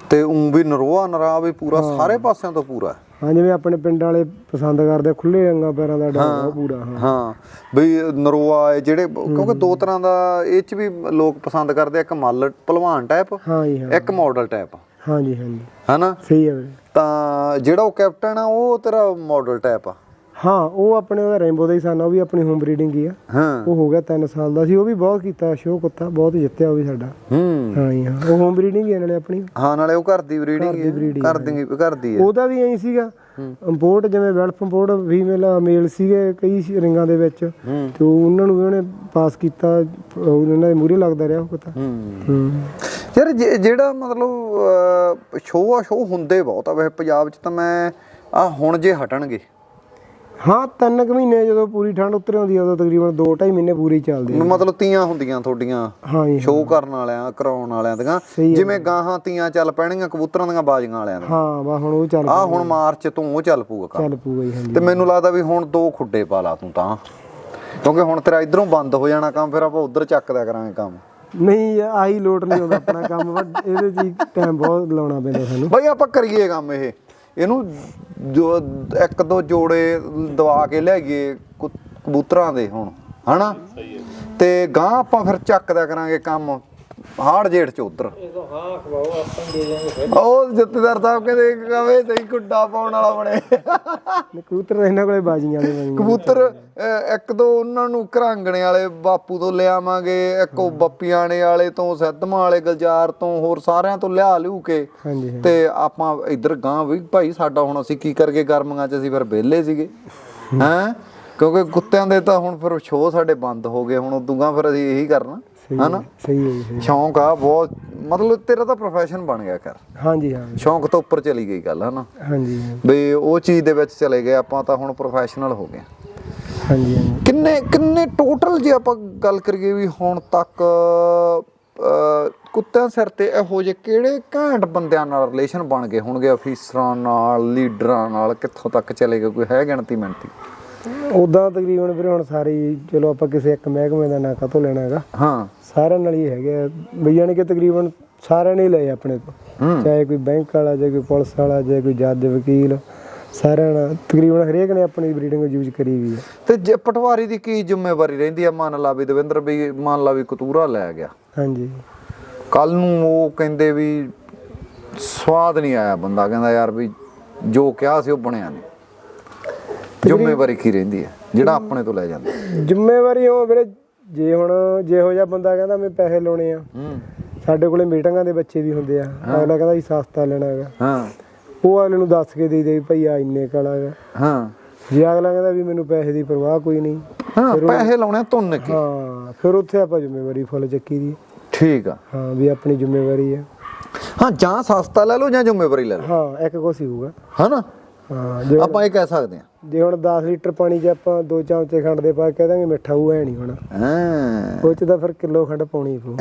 ਤੇ ਉਂ ਵੀ ਨਰੋਆ ਨਰਾ ਵੀ ਪੂਰਾ ਸਾਰੇ ਪਾਸਿਆਂ ਤੋਂ ਪੂਰਾ ਹਾਂ। ਜਿਵੇਂ ਆਪਣੇ ਪਿੰਡ ਵਾਲੇ ਪਸੰਦ ਕਰਦੇ ਖੁੱਲੇ ਰੰਗਾਂ ਪੈਰਾਂ ਦਾ ਡੌਗ ਉਹ ਪੂਰਾ ਹਾਂ। ਹਾਂ। ਵੀ ਨਰੋਆ ਇਹ ਜਿਹੜੇ ਕਿਉਂਕਿ ਦੋ ਤਰ੍ਹਾਂ ਦਾ ਇਹ ਚ ਵੀ ਲੋਕ ਪਸੰਦ ਕਰਦੇ ਇੱਕ ਮੱਲ ਭਲਵਾਨ ਟਾਈਪ ਹਾਂ ਜੀ ਹਾਂ। ਇੱਕ ਮਾਡਲ ਟਾਈਪ ਹਾਂਜੀ ਹਾਂਜੀ ਹਨਾ? ਸਹੀ ਹੈ ਵੀਰੇ। ਤਾਂ ਜਿਹੜਾ ਉਹ ਕੈਪਟਨ ਆ ਉਹ ਤੇਰਾ ਮਾਡਲ ਟਾਈਪ ਆ। ਹਾਂ ਉਹ ਆਪਣੇ ਉਹਦਾ ਰੇਨਬੋ ਦਾ ਹੀ ਸਨ ਉਹ ਵੀ ਆਪਣੀ ਹੋਮ ਬਰੀਡਿੰਗ ਹੀ ਆ। ਹਾਂ। ਉਹ ਹੋ ਗਿਆ 3 ਸਾਲ ਦਾ ਸੀ ਉਹ ਵੀ ਬਹੁਤ ਕੀਤਾ ਸ਼ੋਅ ਕੁੱਤਾ ਬਹੁਤ ਜਿੱਤਿਆ ਉਹ ਵੀ ਸਾਡਾ। ਹੂੰ। ਹਾਂ ਜੀ ਹਾਂ ਉਹ ਹੋਮ ਬਰੀਡਿੰਗ ਹੀ ਨਾਲੇ ਆਪਣੀ। ਹਾਂ ਨਾਲੇ ਉਹ ਘਰ ਦੀ ਬਰੀਡਿੰਗ breeding ਘਰ ਦੀ ਘਰ ਦੀ ਆ। ਉਹਦਾ ਵੀ ਐਂ ਸੀਗਾ। ਇੰਪੋਰਟ ਜਿਵੇਂ ਵੈਲਫ ਇੰਪੋਰਟ ਫੀਮੇਲ ਮੇਲ ਸੀਗੇ ਕਈ ਰਿੰਗਾਂ ਦੇ ਵਿੱਚ। ਹੂੰ। ਤੇ ਉਹ ਉਹਨਾਂ ਨੂੰ ਵੀ ਉਹਨੇ ਪਾਸ ਕੀਤਾ ਉਹ ਉਹਨਾਂ ਦੇ ਮੂਰੇ ਲੱਗਦਾ ਰਿਹਾ ਉਹ ਕੁੱਤਾ। ਹੂੰ। ਹੂੰ। ਯਾਰ ਜਿਹੜਾ ਮਤਲਬ ਸ਼ੋਅ ਆ ਸ਼ੋਅ ਹੁੰਦੇ ਬਹੁਤ ਆ। ਵੈਸੇ ਪੰਜਾਬ 'ਚ ਤਾਂ ਮੈਂ ਆ ਹੁਣ ਜੇ ਹਟਣਗੇ। ਹਾਂ ਤਿੰਨ ਕੁ ਮਹੀਨੇ ਜਦੋਂ ਪੂਰੀ ਠੰਡ ਉਤਰ ਆਉਂਦੀ ਆ ਉਦੋਂ ਤਕਰੀਬਨ 2.5 ਮਹੀਨੇ ਪੂਰੀ ਚੱਲਦੇ ਆ। ਮਤਲਬ ਤੀਆਂ ਹੁੰਦੀਆਂ ਤੁਹਾਡੀਆਂ ਹਾਂ ਜੀ ਸ਼ੋਅ ਕਰਨ ਵਾਲਿਆਂ ਕਰਾਉਣ ਵਾਲਿਆਂ ਦੀਆਂ। ਜਿਵੇਂ ਗਾਹਾਂ ਤੀਆਂ ਚੱਲ ਪੈਣਗੀਆਂ ਕਬੂਤਰਾਂ ਦੀਆਂ ਬਾਜ਼ੀਆਂ ਵਾਲਿਆਂ ਦੀਆਂ। ਹਾਂ ਵਾ ਹੁਣ ਉਹ ਚੱਲ ਆ ਹੁਣ ਮਾਰਚ ਤੋਂ ਉਹ ਚੱਲ ਪੂਗਾ ਕੰਮ। ਚੱਲ ਪੂਗਾ ਜੀ ਹਾਂਜੀ। ਤੇ ਮੈਨੂੰ ਲੱਗਦਾ ਵੀ ਹੁਣ ਦੋ ਖੁੱਡੇ ਪਾ ਲਾ ਤੂੰ ਤਾਂ। ਕਿਉਂਕਿ ਹੁਣ ਤੇਰਾ ਇਧਰੋਂ ਬੰਦ ਹੋ ਜਾਣਾ ਕੰਮ ਫਿਰ ਆਪਾਂ ਉਧਰ ਚੱਕਦਿਆ ਕਰਾਂਗੇ ਕੰਮ। ਨਹੀਂ ਆਹੀ ਲੋਟ ਨਹੀਂ ਹੁੰਦਾ ਆਪਣਾ ਕੰਮ ਇਹਦੇ ਚ ਟਾਈਮ ਬਹੁਤ ਲਾਉਣਾ ਪੈਂਦਾ ਸਾਨੂੰ। ਬਈ ਆਪਾਂ ਕਰੀਏ ਕੰਮ ਇਹ। ਇਹਨੂੰ ਜੋ ਇੱਕ ਦੋ ਜੋੜੇ ਦਵਾ ਕੇ ਲੈ ਗਏ ਕਬੂਤਰਾਂ ਦੇ ਹੁਣ ਹਨਾ? ਤੇ ਗਾਂ ਆਪਾਂ ਫਿਰ ਚੱਕਦਿਆ ਕਰਾਂਗੇ ਕੰਮ। ਹਾੜ ਜੇਠ ਚ ਉਧਰ। ਉਹ ਜੱਤੇਦਾਰ ਸਾਹਿਬ ਕਹਿੰਦੇ ਕਵੇ ਸਹੀ ਗੁੱਡਾ ਪਾਉਣ ਵਾਲਾ ਬਣੇ। ਕਬੂਤਰ ਇਹਨਾਂ ਕੋਲੇ ਬਾਜੀਆਂ ਵਾਲੇ ਬਣੀ। ਕਬੂਤਰ ਇੱਕ ਦੋ ਉਹਨਾਂ ਨੂੰ ਘਰਾਂਗਣੇ ਵਾਲੇ ਬਾਪੂ ਤੋਂ ਲਿਆਵਾਂਗੇ ਇੱਕ ਉਹ ਬੱਪੀਆਣੇ ਵਾਲੇ ਤੋਂ ਸਿੱਧਮਾਂ ਵਾਲੇ ਗਲਜਾਰ ਤੋਂ ਹੋਰ ਸਾਰਿਆਂ ਤੋਂ ਲਿਆ ਲਿਊ ਕੇ। ਤੇ ਆਪਾਂ ਇੱਧਰ ਗਾਂ ਵੀ ਭਾਈ ਸਾਡਾ ਹੁਣ ਅਸੀਂ ਕੀ ਕਰਗੇ ਗਰਮੀਆਂ 'ਚ ਅਸੀਂ ਫਿਰ ਵਿਹਲੇ ਸੀਗੇ। ਹੈਂ? ਕਿਉਂਕਿ ਕੁੱਤਿਆਂ ਦੇ ਤਾਂ ਹੁਣ ਫਿਰ ਸ਼ੋਅ ਸਾਡੇ ਬੰਦ ਹੋ ਗਏ ਹੁਣ ਉਦੋਂ ਗਾਂ ਫਿਰ ਅਸੀਂ ਇਹੀ ਕਰਨਾ। ਹਨਾ? ਸਹੀ ਹੈ ਜੀ ਸ਼ੌਂਕ ਆ ਬਹੁਤ ਮਤਲਬ ਤੇਰਾ ਤਾਂ ਪ੍ਰੋਫੈਸ਼ਨ ਬਣ ਗਿਆ ਕਰ ਹਾਂਜੀ ਹਾਂ। ਸ਼ੌਂਕ ਤੋਂ ਉੱਪਰ ਚਲੀ ਗਈ ਗੱਲ ਹਨਾ? ਹਾਂਜੀ ਵੀ ਉਹ ਚੀਜ਼ ਦੇ ਵਿੱਚ ਚਲੇ ਗਏ ਆਪਾਂ ਤਾਂ ਹੁਣ ਪ੍ਰੋਫੈਸ਼ਨਲ ਹੋ ਗਏ। ਹਾਂਜੀ ਕਿੰਨੇ ਕਿੰਨੇ ਟੋਟਲ ਜੇ ਆਪਾਂ ਗੱਲ ਕਰੀਏ ਵੀ ਹੁਣ ਤੱਕ ਕੁੱਤਿਆਂ ਸਿਰ ਤੇ ਇਹੋ ਜਿਹੇ ਕਿਹੜੇ ਘੈਂਟ ਬੰਦਿਆਂ ਨਾਲ ਰਿਲੇਸ਼ਨ ਬਣ ਗਏ ਹੋਣਗੇ ਅਫੀਸਰਾਂ ਨਾਲ ਲੀਡਰਾਂ ਨਾਲ ਕਿੱਥੋਂ ਤੱਕ ਚਲੇ ਗਏ ਕੋਈ ਹੈ ਗਿਣਤੀ ਮਿਣਤੀ ਉਦਾਂ ਤਕਰੀਬਨ ਵੀਰੇ ਹੁਣ ਸਾਰੇ ਹੀ, ਚਲੋ ਆਪਾਂ ਕਿਸੇ ਇੱਕ ਮਹਿਕਮੇ ਦਾ ਨਾਂ ਕਾਤੋਂ ਲੈਣਾ ਹੈਗਾ? ਹਾਂ। ਸਾਰਿਆਂ ਨਾਲ ਹੀ ਹੈਗੇ ਆ। ਬਈ ਯਾਨੀ ਕਿ ਤਕਰੀਬਨ ਸਾਰਿਆਂ ਨੇ ਹੀ ਲਏ ਆਪਣੇ ਤੋਂ। ਹੂੰ। ਚਾਹੇ ਕੋਈ ਬੈਂਕ ਵਾਲਾ ਚਾਹੇ ਕੋਈ ਪੁਲਿਸ ਵਾਲਾ ਚਾਹੇ ਕੋਈ ਜੱਜ ਵਕੀਲ ਸਾਰਿਆਂ ਨਾਲ ਤਕਰੀਬਨ ਹਰੇਕ ਨੇ ਆਪਣੀ ਬਰੀਡਿੰਗ ਯੂਜ਼ ਕਰੀ ਵੀ ਹੈ ਤੇ ਜੇ ਪਟਵਾਰੀ ਦੀ ਕੀ ਜ਼ਿੰਮੇਵਾਰੀ ਰਹਿੰਦੀ ਆ? ਮੰਨ ਲਾ ਵੀ ਦਵਿੰਦਰ ਵੀ ਮੰਨ ਲਾ ਵੀ ਕਤੂਰਾ ਲੈ ਗਿਆ। ਹਾਂਜੀ। ਕੱਲ ਨੂੰ ਉਹ ਕਹਿੰਦੇ ਵੀ ਸਵਾਦ ਨਹੀਂ ਆਇਆ ਬੰਦਾ। ਕਹਿੰਦਾ ਯਾਰ ਵੀ ਜੋ ਕਿਹਾ ਸੀ ਉਹ ਬਣਿਆ ਨਹੀਂ। ਜ਼ਿੰਮੇਵਾਰੀ ਕੀ ਰਹਿੰਦੀ ਹੈ? ਜਿਹੜਾ ਆਪਣੇ ਤੋਂ ਲੈ ਜਾਂਦਾ। ਜ਼ਿੰਮੇਵਾਰੀ ਉਹ ਵੀਰੇ ਜੇ ਹੁਣ ਜਿਹੋ ਜਿਹਾ ਬੰਦਾ ਕਹਿੰਦਾ ਮੈਂ ਪੈਸੇ ਲਾਉਣੇ ਆ ਹੂੰ। ਸਾਡੇ ਕੋਲੇ ਮੀਟਿੰਗਾਂ ਦੇ ਬੱਚੇ ਵੀ ਹੁੰਦੇ ਆ ਅਗਲਾ ਕਹਿੰਦਾ ਜੀ ਸਸਤਾ ਲੈਣਾ ਹੈਗਾ। ਹਾਂ। ਉਹ ਅਗਲੇ ਨੂੰ ਦੱਸ ਕੇ ਦੇ ਦੇ ਭਈ ਆ ਇੰਨੇ ਕਾਲਾ ਹੈਗਾ। ਹਾਂ। ਜੇ ਅਗਲਾ ਕਹਿੰਦਾ ਵੀ ਮੈਨੂੰ ਪੈਸੇ ਦੀ ਪਰਵਾਹ ਕੋਈ ਨਹੀਂ ਹਾਂ ਪੈਸੇ ਲਾਉਣੇ ਤੁੰਨ ਕੇ। ਹਾਂ ਫਿਰ ਉੱਥੇ ਆਪਾਂ ਜ਼ਿੰਮੇਵਾਰੀ ਫੁੱਲ ਚੱਕੀ ਦੀ। ਠੀਕ ਆ। ਹਾਂ ਵੀ ਆਪਣੀ ਜ਼ਿੰਮੇਵਾਰੀ ਹੈ ਹਾਂ ਜਾਂ ਸਸਤਾ ਲੈ ਲਓ ਜਾਂ ਜ਼ਿੰਮੇਵਾਰੀ ਲੈ ਲਓ। ਹਾਂ ਇੱਕ ਹੀ ਹੋਊਗਾ। ਹਨਾ? ਹਾਂ ਜੇ ਆਪਾਂ ਇਹ ਕਹਿ ਸਕਦੇ ਜੇ ਹੁਣ 10 ਲੀਟਰ ਪਾਣੀ 'ਚ ਆਪਾਂ ਦੋ ਚਮਚੇ ਖੰਡ ਦੇ ਪਾ ਕੇ ਦਾਂਗੇ ਮਿੱਠਾ ਉਹ ਹੈ ਨਹੀਂ ਹੋਣਾ। ਹਾਂ। ਹਾਂ ਉਹ 'ਚ ਤਾਂ ਫਿਰ ਕਿਲੋ ਖੰਡ ਪਾਉਣੀ ਪਊ।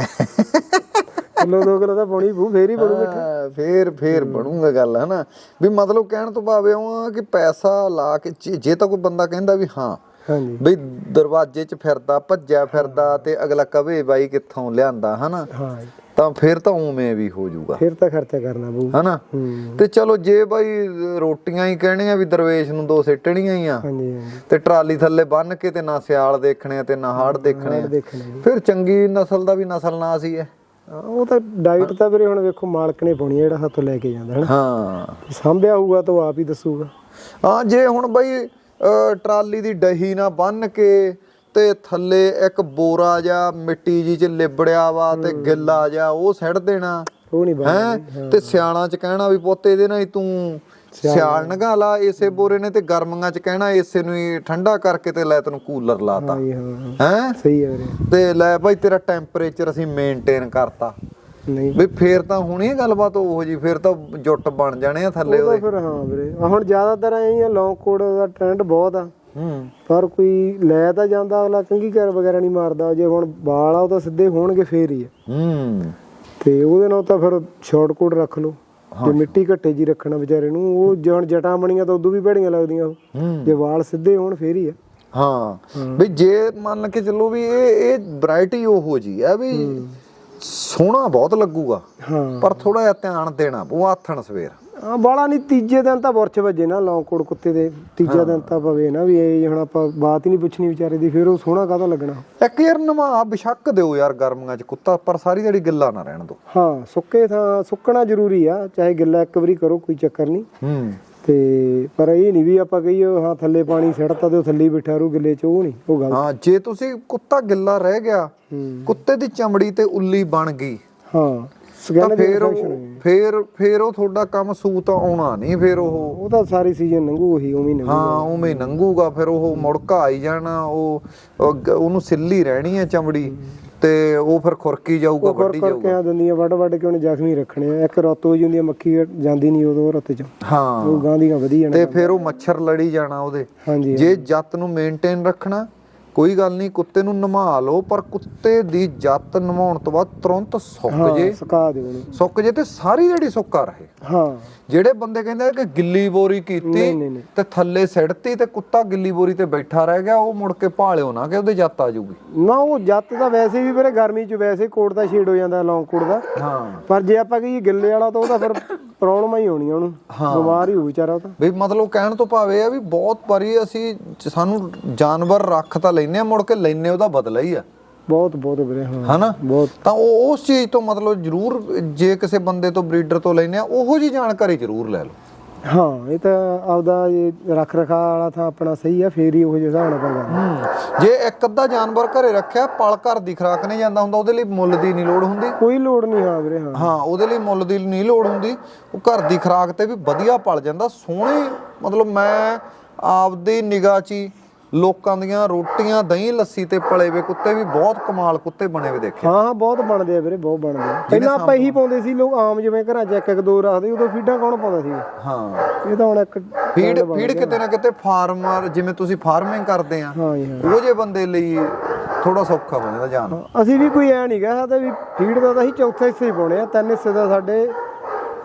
ਕਿਲੋ ਦੋ ਕਿਲੋ ਤਾਂ ਪਾਉਣੀ ਪਊ ਫੇਰ ਹੀ ਬਣੂ ਮਿੱਠਾ। ਹਾਂ, ਫੇਰ ਫੇਰ ਬਣੂਗਾ ਗੱਲ ਹਨਾ। ਵੀ ਮਤਲਬ ਕਹਿਣ ਤੋਂ ਭਾਵ ਆ ਕਿ ਪੈਸਾ ਲਾ ਕੇ ਜੇ ਜੇ ਤਾਂ ਕੋਈ ਬੰਦਾ ਕਹਿੰਦਾ ਵੀ ਹਾਂ ਹਾਂਜੀ। ਬਈ ਦਰਵਾਜ਼ੇ 'ਚ ਫਿਰਦਾ ਭੱਜਿਆ ਫਿਰਦਾ ਤੇ ਅਗਲਾ ਕਵੇ ਬਾਈ ਕਿੱਥੋਂ ਲਿਆਂਦਾ ਹਨਾ। ਹਾਂ ਤਾਂ ਫਿਰ ਤਾਂ ਉਵੇਂ ਵੀ ਹੋ ਜਾਊਗਾ। ਫਿਰ ਤਾਂ ਖਰਚਾ ਕਰਨਾ ਪਊ। ਹਨਾ? ਤੇ ਚਲੋ ਜੇ ਬਾਈ ਰੋਟੀਆਂ ਹੀ ਕਹਿਣੀਆਂ ਵੀ ਦਰਵੇਸ਼ ਨੂੰ ਦੋ ਸਿੱਟਣੀਆਂ ਹੀ ਆ। ਹਾਂਜੀ ਹਾਂਜੀ। ਤੇ ਟਰਾਲੀ ਥੱਲੇ ਬੰਨ ਕੇ ਤੇ ਨਾ ਸਿਆਲ ਦੇਖਣੇ ਤੇ ਨਾ ਹਾੜ ਦੇਖਣੇ ਫਿਰ ਚੰਗੀ ਨਸਲ ਦਾ ਵੀ ਨਸਲ ਨਾ ਸੀ ਹੈ ਉਹ ਤਾਂ ਡਾਈਟ ਤਾਂ ਵੀਰੇ ਹੁਣ ਵੇਖੋ ਮਾਲਕ ਨੇ ਪਾਉਣੀ ਜਿਹੜਾ ਹੱਥੋਂ ਲੈ ਕੇ ਜਾਂਦਾ ਹਨਾ? ਹਾਂ। ਸਾਂਭਿਆ ਹੋਊਗਾ ਤਾਂ ਆਪ ਹੀ ਦੱਸੂਗਾ। ਹਾਂ ਜੇ ਹੁਣ ਬਈ ਟਰਾਲੀ ਦੀ ਡਹੀ ਨਾ ਬੰਨ ਕੇ ਤੇ ਥੱਲੇ ਇੱਕ ਬੋਰਾ ਜਾਂ ਮਿੱਟੀ ਜੀ ਚ ਲਿਬੜਿਆ ਵਾ ਤੇ ਗਿੱਲਾ ਜਾਂ ਉਹ ਸੱਟ ਦੇਣਾ। ਉਹ ਨਹੀਂ ਹੈ? ਤੇ ਸਿਆਣਾ ਚ ਕਹਿਣਾ ਵੀ ਪੁੱਤ ਇਹਦੇ ਨਾਲ ਹੀ ਤੂੰ ਸਿਆਲ ਨਗਾ ਲਾ ਇਸੇ ਬੋਰੇ ਨੇ ਤੇ ਗਰਮੀਆਂ ਚ ਕਹਿਣਾ ਇਸੇ ਨੂੰ ਹੀ ਠੰਡਾ ਕਰਕੇ ਤੇ ਲੈ ਤੈਨੂੰ ਕੂਲਰ ਲਾਤਾ ਹਾਂ? ਸਹੀ ਹੈ ਤੇ ਲੈ ਭਾਈ ਤੇਰਾ ਟੈਂਪਰੇਚਰ ਅਸੀਂ ਮੇਨਟੇਨ ਕਰਤਾ। ਨਹੀਂ। ਵੀ ਫੇਰ ਤਾਂ ਹੋਣੀ ਗੱਲਬਾਤ ਉਹੋ ਜੀ ਫੇਰ ਤਾਂ ਜੁੱਟ ਬਣ ਜਾਣੇ ਆ ਥੱਲੇ ਉਹਦੇ। ਫਿਰ ਹਾਂ ਵੀਰੇ। ਹੁਣ ਜ਼ਿਆਦਾਤਰ ਐਂ ਹੀ ਆ ਲੌਂਗ ਕੋਡ ਦਾ ਟ੍ਰੈਂਡ ਬਹੁਤ ਆ। ਹੂੰ ਪਰ ਕੋਈ ਲੈ ਤਾਂ ਜਾਂਦਾ ਅਗਲਾ ਕੰਗੀ ਕਰ ਵਗੈਰਾ ਨਹੀਂ ਮਾਰਦਾ। ਜੇ ਹੁਣ ਵਾਲ ਆ ਉਹ ਤਾਂ ਸਿੱਧੇ ਹੋਣਗੇ ਫੇਰ ਹੀ ਹੂੰ। ਤੇ ਉਹਦੇ ਨਾਲ ਤਾਂ ਫਿਰ ਸ਼ਾਰਟ ਕੋਡ ਰੱਖ ਲਓ। ਜੇ ਮਿੱਟੀ ਘੱਟੇ ਜੀ ਰੱਖਣਾ ਵਿਚਾਰੇ ਨੂੰ ਉਹ ਜੇ ਹੁਣ ਜਟਾਂ ਬਣੀਆਂ ਤਾਂ ਉਦੋਂ ਵੀ ਭੈੜੀਆਂ ਲੱਗਦੀਆਂ ਹੂੰ। ਜੇ ਵਾਲ ਸਿੱਧੇ ਹੋਣ ਫੇਰ ਹੀ ਆ। ਹਾਂ। ਵੀ ਜੇ ਮੰਨ ਕੇ ਚੱਲੋ ਵੀ ਇਹ ਇਹ ਵੈਰਾਈਟੀ ਉਹੋ ਜੀ ਆ ਵੀ ਸੋਹਣਾ ਬਹੁਤ ਲੱਗੂਗਾ ਹਾਂ। ਪਰ ਥੋੜਾ ਜਿਹਾ ਧਿਆਨ ਦੇਣਾ ਪਊ ਆਥਣ ਸਵੇਰ। ਆ ਬਾਲਾ ਨਹੀਂ ਤੀਜੇ ਦਿਨ ਤਾਂ ਬੁਰਚ ਵੱਜੇ ਨਾ ਲੌਂਗ ਕੋਡ ਕੁੱਤੇ ਦੇ ਤੀਜਾ ਦਿਨ ਤਾਂ ਪਵੇ ਨਾ ਵੀ ਇਹ ਹੁਣ ਆਪਾਂ ਬਾਤ ਹੀ ਨਹੀਂ ਪੁੱਛਣੀ ਵਿਚਾਰੇ ਦੀ ਫਿਰ ਉਹ ਸੋਹਣਾ ਕਾਹਦਾ ਲੱਗਣਾ? ਇੱਕ ਯਾਰ ਨਵਾ ਬਿਸ਼ੱਕ ਦਿਓ ਯਾਰ ਗਰਮੀਆਂ ਚ ਕੁੱਤਾ ਪਰ ਸਾਰੀ ਦਿਹਾੜੀ ਗਿੱਲਾ ਨਾ ਰਹਿਣ ਦੋ ਹਾਂ ਸੁੱਕੇ ਥਾਂ ਸੁੱਕਣਾ ਜ਼ਰੂਰੀ ਆ ਚਾਹੇ ਗਿੱਲਾ ਇੱਕ ਵਾਰੀ ਕਰੋ ਕੋਈ ਚੱਕਰ ਨਹੀਂ। ਹੂੰ। ਤੇ ਪਰ ਇਹ ਨਹੀਂ ਵੀ ਆਪਾਂ ਕਹੀਏ ਹਾਂ ਥੱਲੇ ਪਾਣੀ ਛੱਡਤਾ ਤੇ ਉਹ ਥੱਲੇ ਬਿਠਾ ਰੂ ਗਿੱਲੇ ਚ ਉਹ ਨਹੀਂ ਉਹ ਗੱਲ ਹਾਂ ਜੇ ਤੁਸੀਂ ਕੁੱਤਾ ਗਿੱਲਾ ਰਹਿ ਗਿਆ ਕੁੱਤੇ ਦੀ ਚਮੜੀ ਤੇ ਉੱਲੀ ਬਣ ਗਈ ਹਾਂ ਤਾਂ ਫੇਰ। ਫੇਰ ਫੇਰ ਉਹ ਤੁਹਾਡਾ ਕੰਮ ਸੂਤ ਆਉਣਾ ਨਹੀਂ ਫੇਰ ਉਹ ਉਹ ਤਾਂ ਸਾਰੀ ਸੀਜ਼ਨ ਲੰਘੂ ਉਹੀ ਉਵੇਂ ਹੀ ਲੰਘੂ ਹਾਂ ਉਵੇਂ ਲੰਘੂਗਾ ਫਿਰ ਉਹ ਮੁੜਕਾ ਆਈ ਜਾਣਾ ਉਹ ਉਹਨੂੰ ਸਿੱਲੀ ਰਹਿਣੀ ਹੈ ਚਮੜੀ। ਤੇ ਉਹ ਫਿਰ ਖੁਰਕੀ ਜਾਊਗਾ ਵੱਡੀ ਜਾਊਗਾ। ਆ ਦਿੰਦੀਆਂ ਵੱਡ ਵੱਡ ਕੇ ਉਹਨੇ ਜ਼ਖਮੀ ਰੱਖਣੇ ਆ। ਇੱਕ ਰੁੱਤ ਹੋ ਜਾਂਦੀ ਆ ਮੱਖੀ ਜਾਂਦੀ ਨਹੀਂ ਉਦੋਂ ਰੁੱਤ ਚ। ਹਾਂ। ਉਹ ਗਾਂ ਦੀਆਂ ਵਧੀ ਜਾਣਾ ਤੇ ਫਿਰ ਉਹ ਮੱਛਰ ਲੜੀ ਜਾਣਾ ਉਹਦੇ। ਹਾਂਜੀ ਜੇ ਜੱਤ ਨੂੰ ਮੇਨਟੇਨ ਰੱਖਣਾ ਕੋਈ ਗੱਲ ਨਹੀਂ ਕੁੱਤੇ ਨੂੰ ਨਮਾ ਲਓ ਪਰ ਕੁੱਤੇ ਦੀ ਜੱਤ ਨਮਾਉਣ ਤੋਂ ਬਾਅਦ ਤੁਰੰਤ ਸੁੱਕ ਜੇ। ਸੁਕਾ ਦੇ ਉਹਨੂੰ। ਸੁੱਕ ਜੇ ਤੇ ਸਾਰੀ ਜਿਹੜੀ ਸੁੱਕਾ ਰਹੇ। ਹਾਂ। ਜਿਹੜੇ ਬੰਦੇ ਕਹਿੰਦੇ ਕਿ ਗਿੱਲੀ ਬੋਰੀ ਕੀਤੀ। ਤੇ ਥੱਲੇ ਸਿੱੜਤੀ ਤੇ ਕੁੱਤਾ ਗਿੱਲੀ ਬੋਰੀ ਤੇ ਬੈਠਾ ਰਹਿ ਗਿਆ ਉਹ ਮੁੜ ਕੇ ਭਾਲਿਓ ਨਾ ਕਿ ਉਹਦੇ ਜੱਤ ਆ ਜਾਊਗੀ। ਨਾ ਉਹ ਜੱਤ ਤਾਂ ਵੈਸੇ ਵੀ ਵੀਰੇ ਗਰਮੀ ਚ ਵੈਸੇ ਕੋਟ ਦਾ ਸ਼ੇਡ ਹੋ ਜਾਂਦਾ ਲੌਂਗ ਕੋਟ ਦਾ। ਹਾਂ। ਪਰ ਜੇ ਆਪਾਂ ਕਹੀਏ ਗਿੱਲੇ ਵਾਲਾ ਤਾਂ ਉਹਦਾ ਫਿਰ ਪ੍ਰੋਬਲਮ ਹੀ ਹੋਣੀ ਉਹਨੂੰ। ਬਿਮਾਰ ਹੀ ਹੋਊ ਵਿਚਾਰਾ ਉਹ ਤਾਂ। ਵੀ ਮਤਲਬ ਕਹਿਣ ਤੋਂ ਭਾਵੇਂ ਆ ਵੀ ਬਹੁਤ ਵਾਰੀ ਅਸੀਂ ਸਾਨੂੰ ਜਾਨਵਰ ਰੱਖ ਤਾਂ ਲੈਨੇ ਆ ਮੁੜ ਕੇ ਲੈਨੇ ਉਹਦਾ ਬਦਲਾ ਹੀ ਆ। ਬਹੁਤ ਬਹੁਤ ਵੀਰੇ ਹਾਂ ਹਨਾ? ਬਹੁਤ। ਤਾਂ ਉਹ ਉਸ ਚੀਜ਼ ਤੋਂ ਮਤਲਬ ਜ਼ਰੂਰ ਜੇ ਕਿਸੇ ਬੰਦੇ ਤੋਂ ਬਰੀਡਰ ਤੋਂ ਲੈਨੇ ਆ ਉਹੋ ਜੀ ਜਾਣਕਾਰੀ ਜ਼ਰੂਰ ਲੈ ਲਓ। ਹਾਂ ਇਹ ਤਾਂ ਆਪਦਾ ਇਹ ਰੱਖ ਰਖਾ ਵਾਲਾ ਤਾਂ ਆਪਣਾ ਸਹੀ ਆ ਫੇਰ ਹੀ ਉਹ ਜਿਹੇ ਹਿਸਾਬ ਨਾਲ ਜੇ ਇੱਕ ਅੱਧਾ ਜਾਨਵਰ ਘਰੇ ਰੱਖਿਆ ਪਲ ਘਰ ਦੀ ਖਰਾਕ ਨਹੀਂ ਜਾਂਦਾ ਹੁੰਦਾ ਉਹਦੇ ਲਈ ਮੁੱਲ ਦੀ ਨਹੀਂ ਲੋੜ ਹੁੰਦੀ। ਕੋਈ ਲੋੜ ਨਹੀਂ ਹਾਂ ਵੀਰੇ ਹਾਂ। ਹਾਂ ਉਹਦੇ ਲਈ ਮੁੱਲ ਦੀ ਨਹੀਂ ਲੋੜ ਹੁੰਦੀ। ਉਹ ਘਰ ਦੀ ਖਰਾਕ ਤੇ ਵੀ ਵਧੀਆ ਪਲ ਜਾਂਦਾ ਸੋਹਣੇ ਮਤਲਬ ਮੈਂ ਆਪਦੀ ਨਿਗਾਹ 'ਚ ਹੀ ਲੋਕਾਂ ਦੀਆਂ ਰੋਟੀਆਂ ਦਹੀਂ ਲੱਸੀ ਤੇ ਪਲੇ ਵੇ ਕੁੱਤੇ ਵੀ ਬਹੁਤ ਕਮਾਲ ਕੁੱਤੇ ਬਣੇ ਵੇ ਦੇਖੇ। ਹਾਂ ਹਾਂ ਬਹੁਤ ਬਣਦੇ ਆ ਵੀਰੇ ਬਹੁਤ ਬਣਦੇ ਆ। ਪਹਿਲਾਂ ਆਪਾਂ ਇਹੀ ਪਾਉਂਦੇ ਸੀ ਲੋਕ ਆਮ ਜਿਵੇਂ ਘਰਾਂ 'ਚ ਇੱਕ ਇੱਕ ਦੋ ਰੱਖਦੇ ਉਦੋਂ ਫੀਡਾਂ ਕੌਣ ਪਾਉਂਦਾ ਸੀ? ਹਾਂ। ਇਹ ਤਾਂ ਹੁਣ ਇੱਕ ਫੀਡ ਫੀਡ ਕਿਤੇ ਨਾ ਕਿਤੇ ਫਾਰਮਰ ਜਿਵੇਂ ਤੁਸੀਂ ਫਾਰਮਿੰਗ ਕਰਦੇ ਆ ਹਾਂ ਜੀ ਹਾਂ। ਉਹ ਜੇ ਬੰਦੇ ਲਈ ਥੋੜਾ ਸੌਖਾ ਹੋ ਜਾਂਦਾ ਜਾਨ ਅਸੀਂ ਵੀ ਕੋਈ ਐ ਨਹੀਂ ਕਹਿ ਸਕਦੇ ਵੀ ਫੀਡ ਦਾ ਤਾਂ ਅਸੀਂ ਚੌਥੇ ਹਿੱਸੇ ਹੀ ਪਾਉਣੇ ਆ ਤਿੰਨ ਹਿੱਸੇ ਦਾ ਸਾਡੇ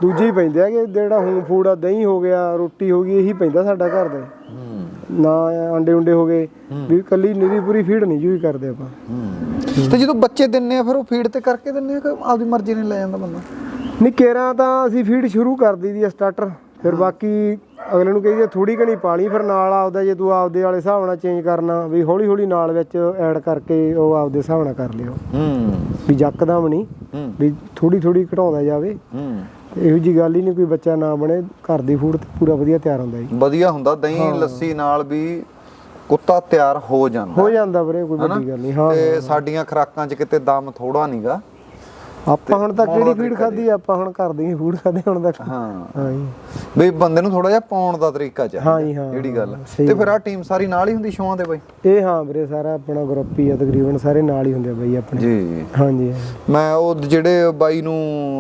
ਦੂਜੇ ਹੀ ਪੈਂਦੇ ਆ ਕਿ ਜਿਹੜਾ ਹੋਮ ਫੂਡ ਆ ਦਹੀਂ ਹੋ ਗਿਆ ਰੋਟੀ ਹੋ ਗਈ ਇਹੀ ਪੈਂਦਾ ਸਾਡਾ ਘਰ ਦਾ। ਹੂੰ। ਨਾ ਅੰਡੇ ਉਂਡੇ ਹੋ ਗਏ। ਵੀ ਕੱਲੀ ਨਿਰੀ ਪੂਰੀ ਫੀਡ ਨਹੀਂ ਯੂਜ਼ ਕਰਦੇ ਆਪਾਂ। ਤੇ ਜਦੋਂ ਬੱਚੇ ਦਿੰਨੇ ਆ ਫਿਰ ਉਹ ਫੀਡ ਤੇ ਕਰਕੇ ਦਿੰਨੇ ਆ ਕਿ ਆਪਦੀ ਮਰਜ਼ੀ ਨਾਲ ਲੈ ਜਾਂਦਾ ਬੰਦਾ? ਨਹੀਂ ਕੇਰਾਂ ਤਾਂ ਅਸੀਂ ਫੀਡ ਸ਼ੁਰੂ ਕਰ ਦਈਦੀ ਆ ਸਟਾਰਟਰ ਫਿਰ ਬਾਕੀ ਅਗਲੇ ਨੂੰ ਕਹੀਏ ਥੋੜੀ ਘਣੀ ਪਾਣੀ ਫਿਰ ਨਾਲ ਆਪਦਾ ਜੇ ਤੂੰ ਆਪਦੇ ਵਾਲੇ ਹਿਸਾਬ ਨਾਲ ਚੇਂਜ ਕਰਨਾ ਵੀ ਹੌਲੀ ਹੌਲੀ ਨਾਲ ਵਿੱਚ ਐਡ ਕਰਕੇ ਉਹ ਆਪਦੇ ਹਿਸਾਬ ਨਾਲ ਕਰ ਲਿਓ। ਹੂੰ। ਵੀ ਜੱਕਦਮ ਨਹੀਂ ਵੀ ਥੋੜੀ ਥੋੜੀ ਘਟਾਉਂਦਾ ਜਾਵੇ। ਹੂੰ। ਇਹੋ ਜੀ ਗੱਲ ਹੀ ਨਹੀਂ ਕੋਈ ਬੱਚਾ ਨਾ ਬਣੇ ਘਰ ਦੀ ਫੂਡ ਤੇ ਪੂਰਾ ਵਧੀਆ ਤਿਆਰ ਹੁੰਦਾ ਜੀ। ਵਧੀਆ ਹੁੰਦਾ ਦਹੀਂ ਲੱਸੀ ਨਾਲ ਵੀ ਕੁੱਤਾ ਤਿਆਰ ਹੋ ਜਾਂਦਾ। ਹੋ ਜਾਂਦਾ ਵੀਰੇ ਕੋਈ ਵੱਡੀ ਗੱਲ ਨਹੀਂ ਹਾਂ ਤੇ ਸਾਡੀਆਂ ਖਰਾਕਾਂ 'ਚ ਕਿਤੇ ਦਮ ਥੋੜਾ ਨਹੀਂਗਾ ਆਪਾਂ ਹੁਣ ਤਾਂ ਕਿਹੜੀ ਫੀਡ ਆ? ਆਪਾਂ ਹੁਣ ਘਰ ਦੀ ਫੂਡ ਖਾਦੇ ਹੁਣ ਤੱਕ ਹਾਂ। ਹਾਂ ਜੀ। ਵੀ ਬੰਦੇ ਨੂੰ ਥੋੜਾ ਜਿਹਾ ਪਾਉਣ ਦਾ ਤਰੀਕਾ ਚਾਹੀਦਾ ਹਾਂ ਜੀ, ਹਾਂ। ਜਿਹੜੀ ਗੱਲ। ਤੇ ਫਿਰ ਆ ਟੀਮ ਸਾਰੀ ਨਾਲ ਹੀ ਹੁੰਦੀ ਸ਼ੋਆਂ ਤੇ ਬਾਈ? ਇਹ ਹਾਂ ਵੀਰੇ ਸਾਰਾ ਆਪਣਾ ਗਰੁੱਪ ਹੀ ਆ ਤਕਰੀਬਨ ਸਾਰੇ ਨਾਲ ਹੀ ਹੁੰਦੇ ਆ ਬਾਈ ਆਪਣੇ। ਜੀ। ਹਾਂਜੀ ਮੈਂ ਉਹ ਜਿਹੜੇ ਬਾਈ ਨੂੰ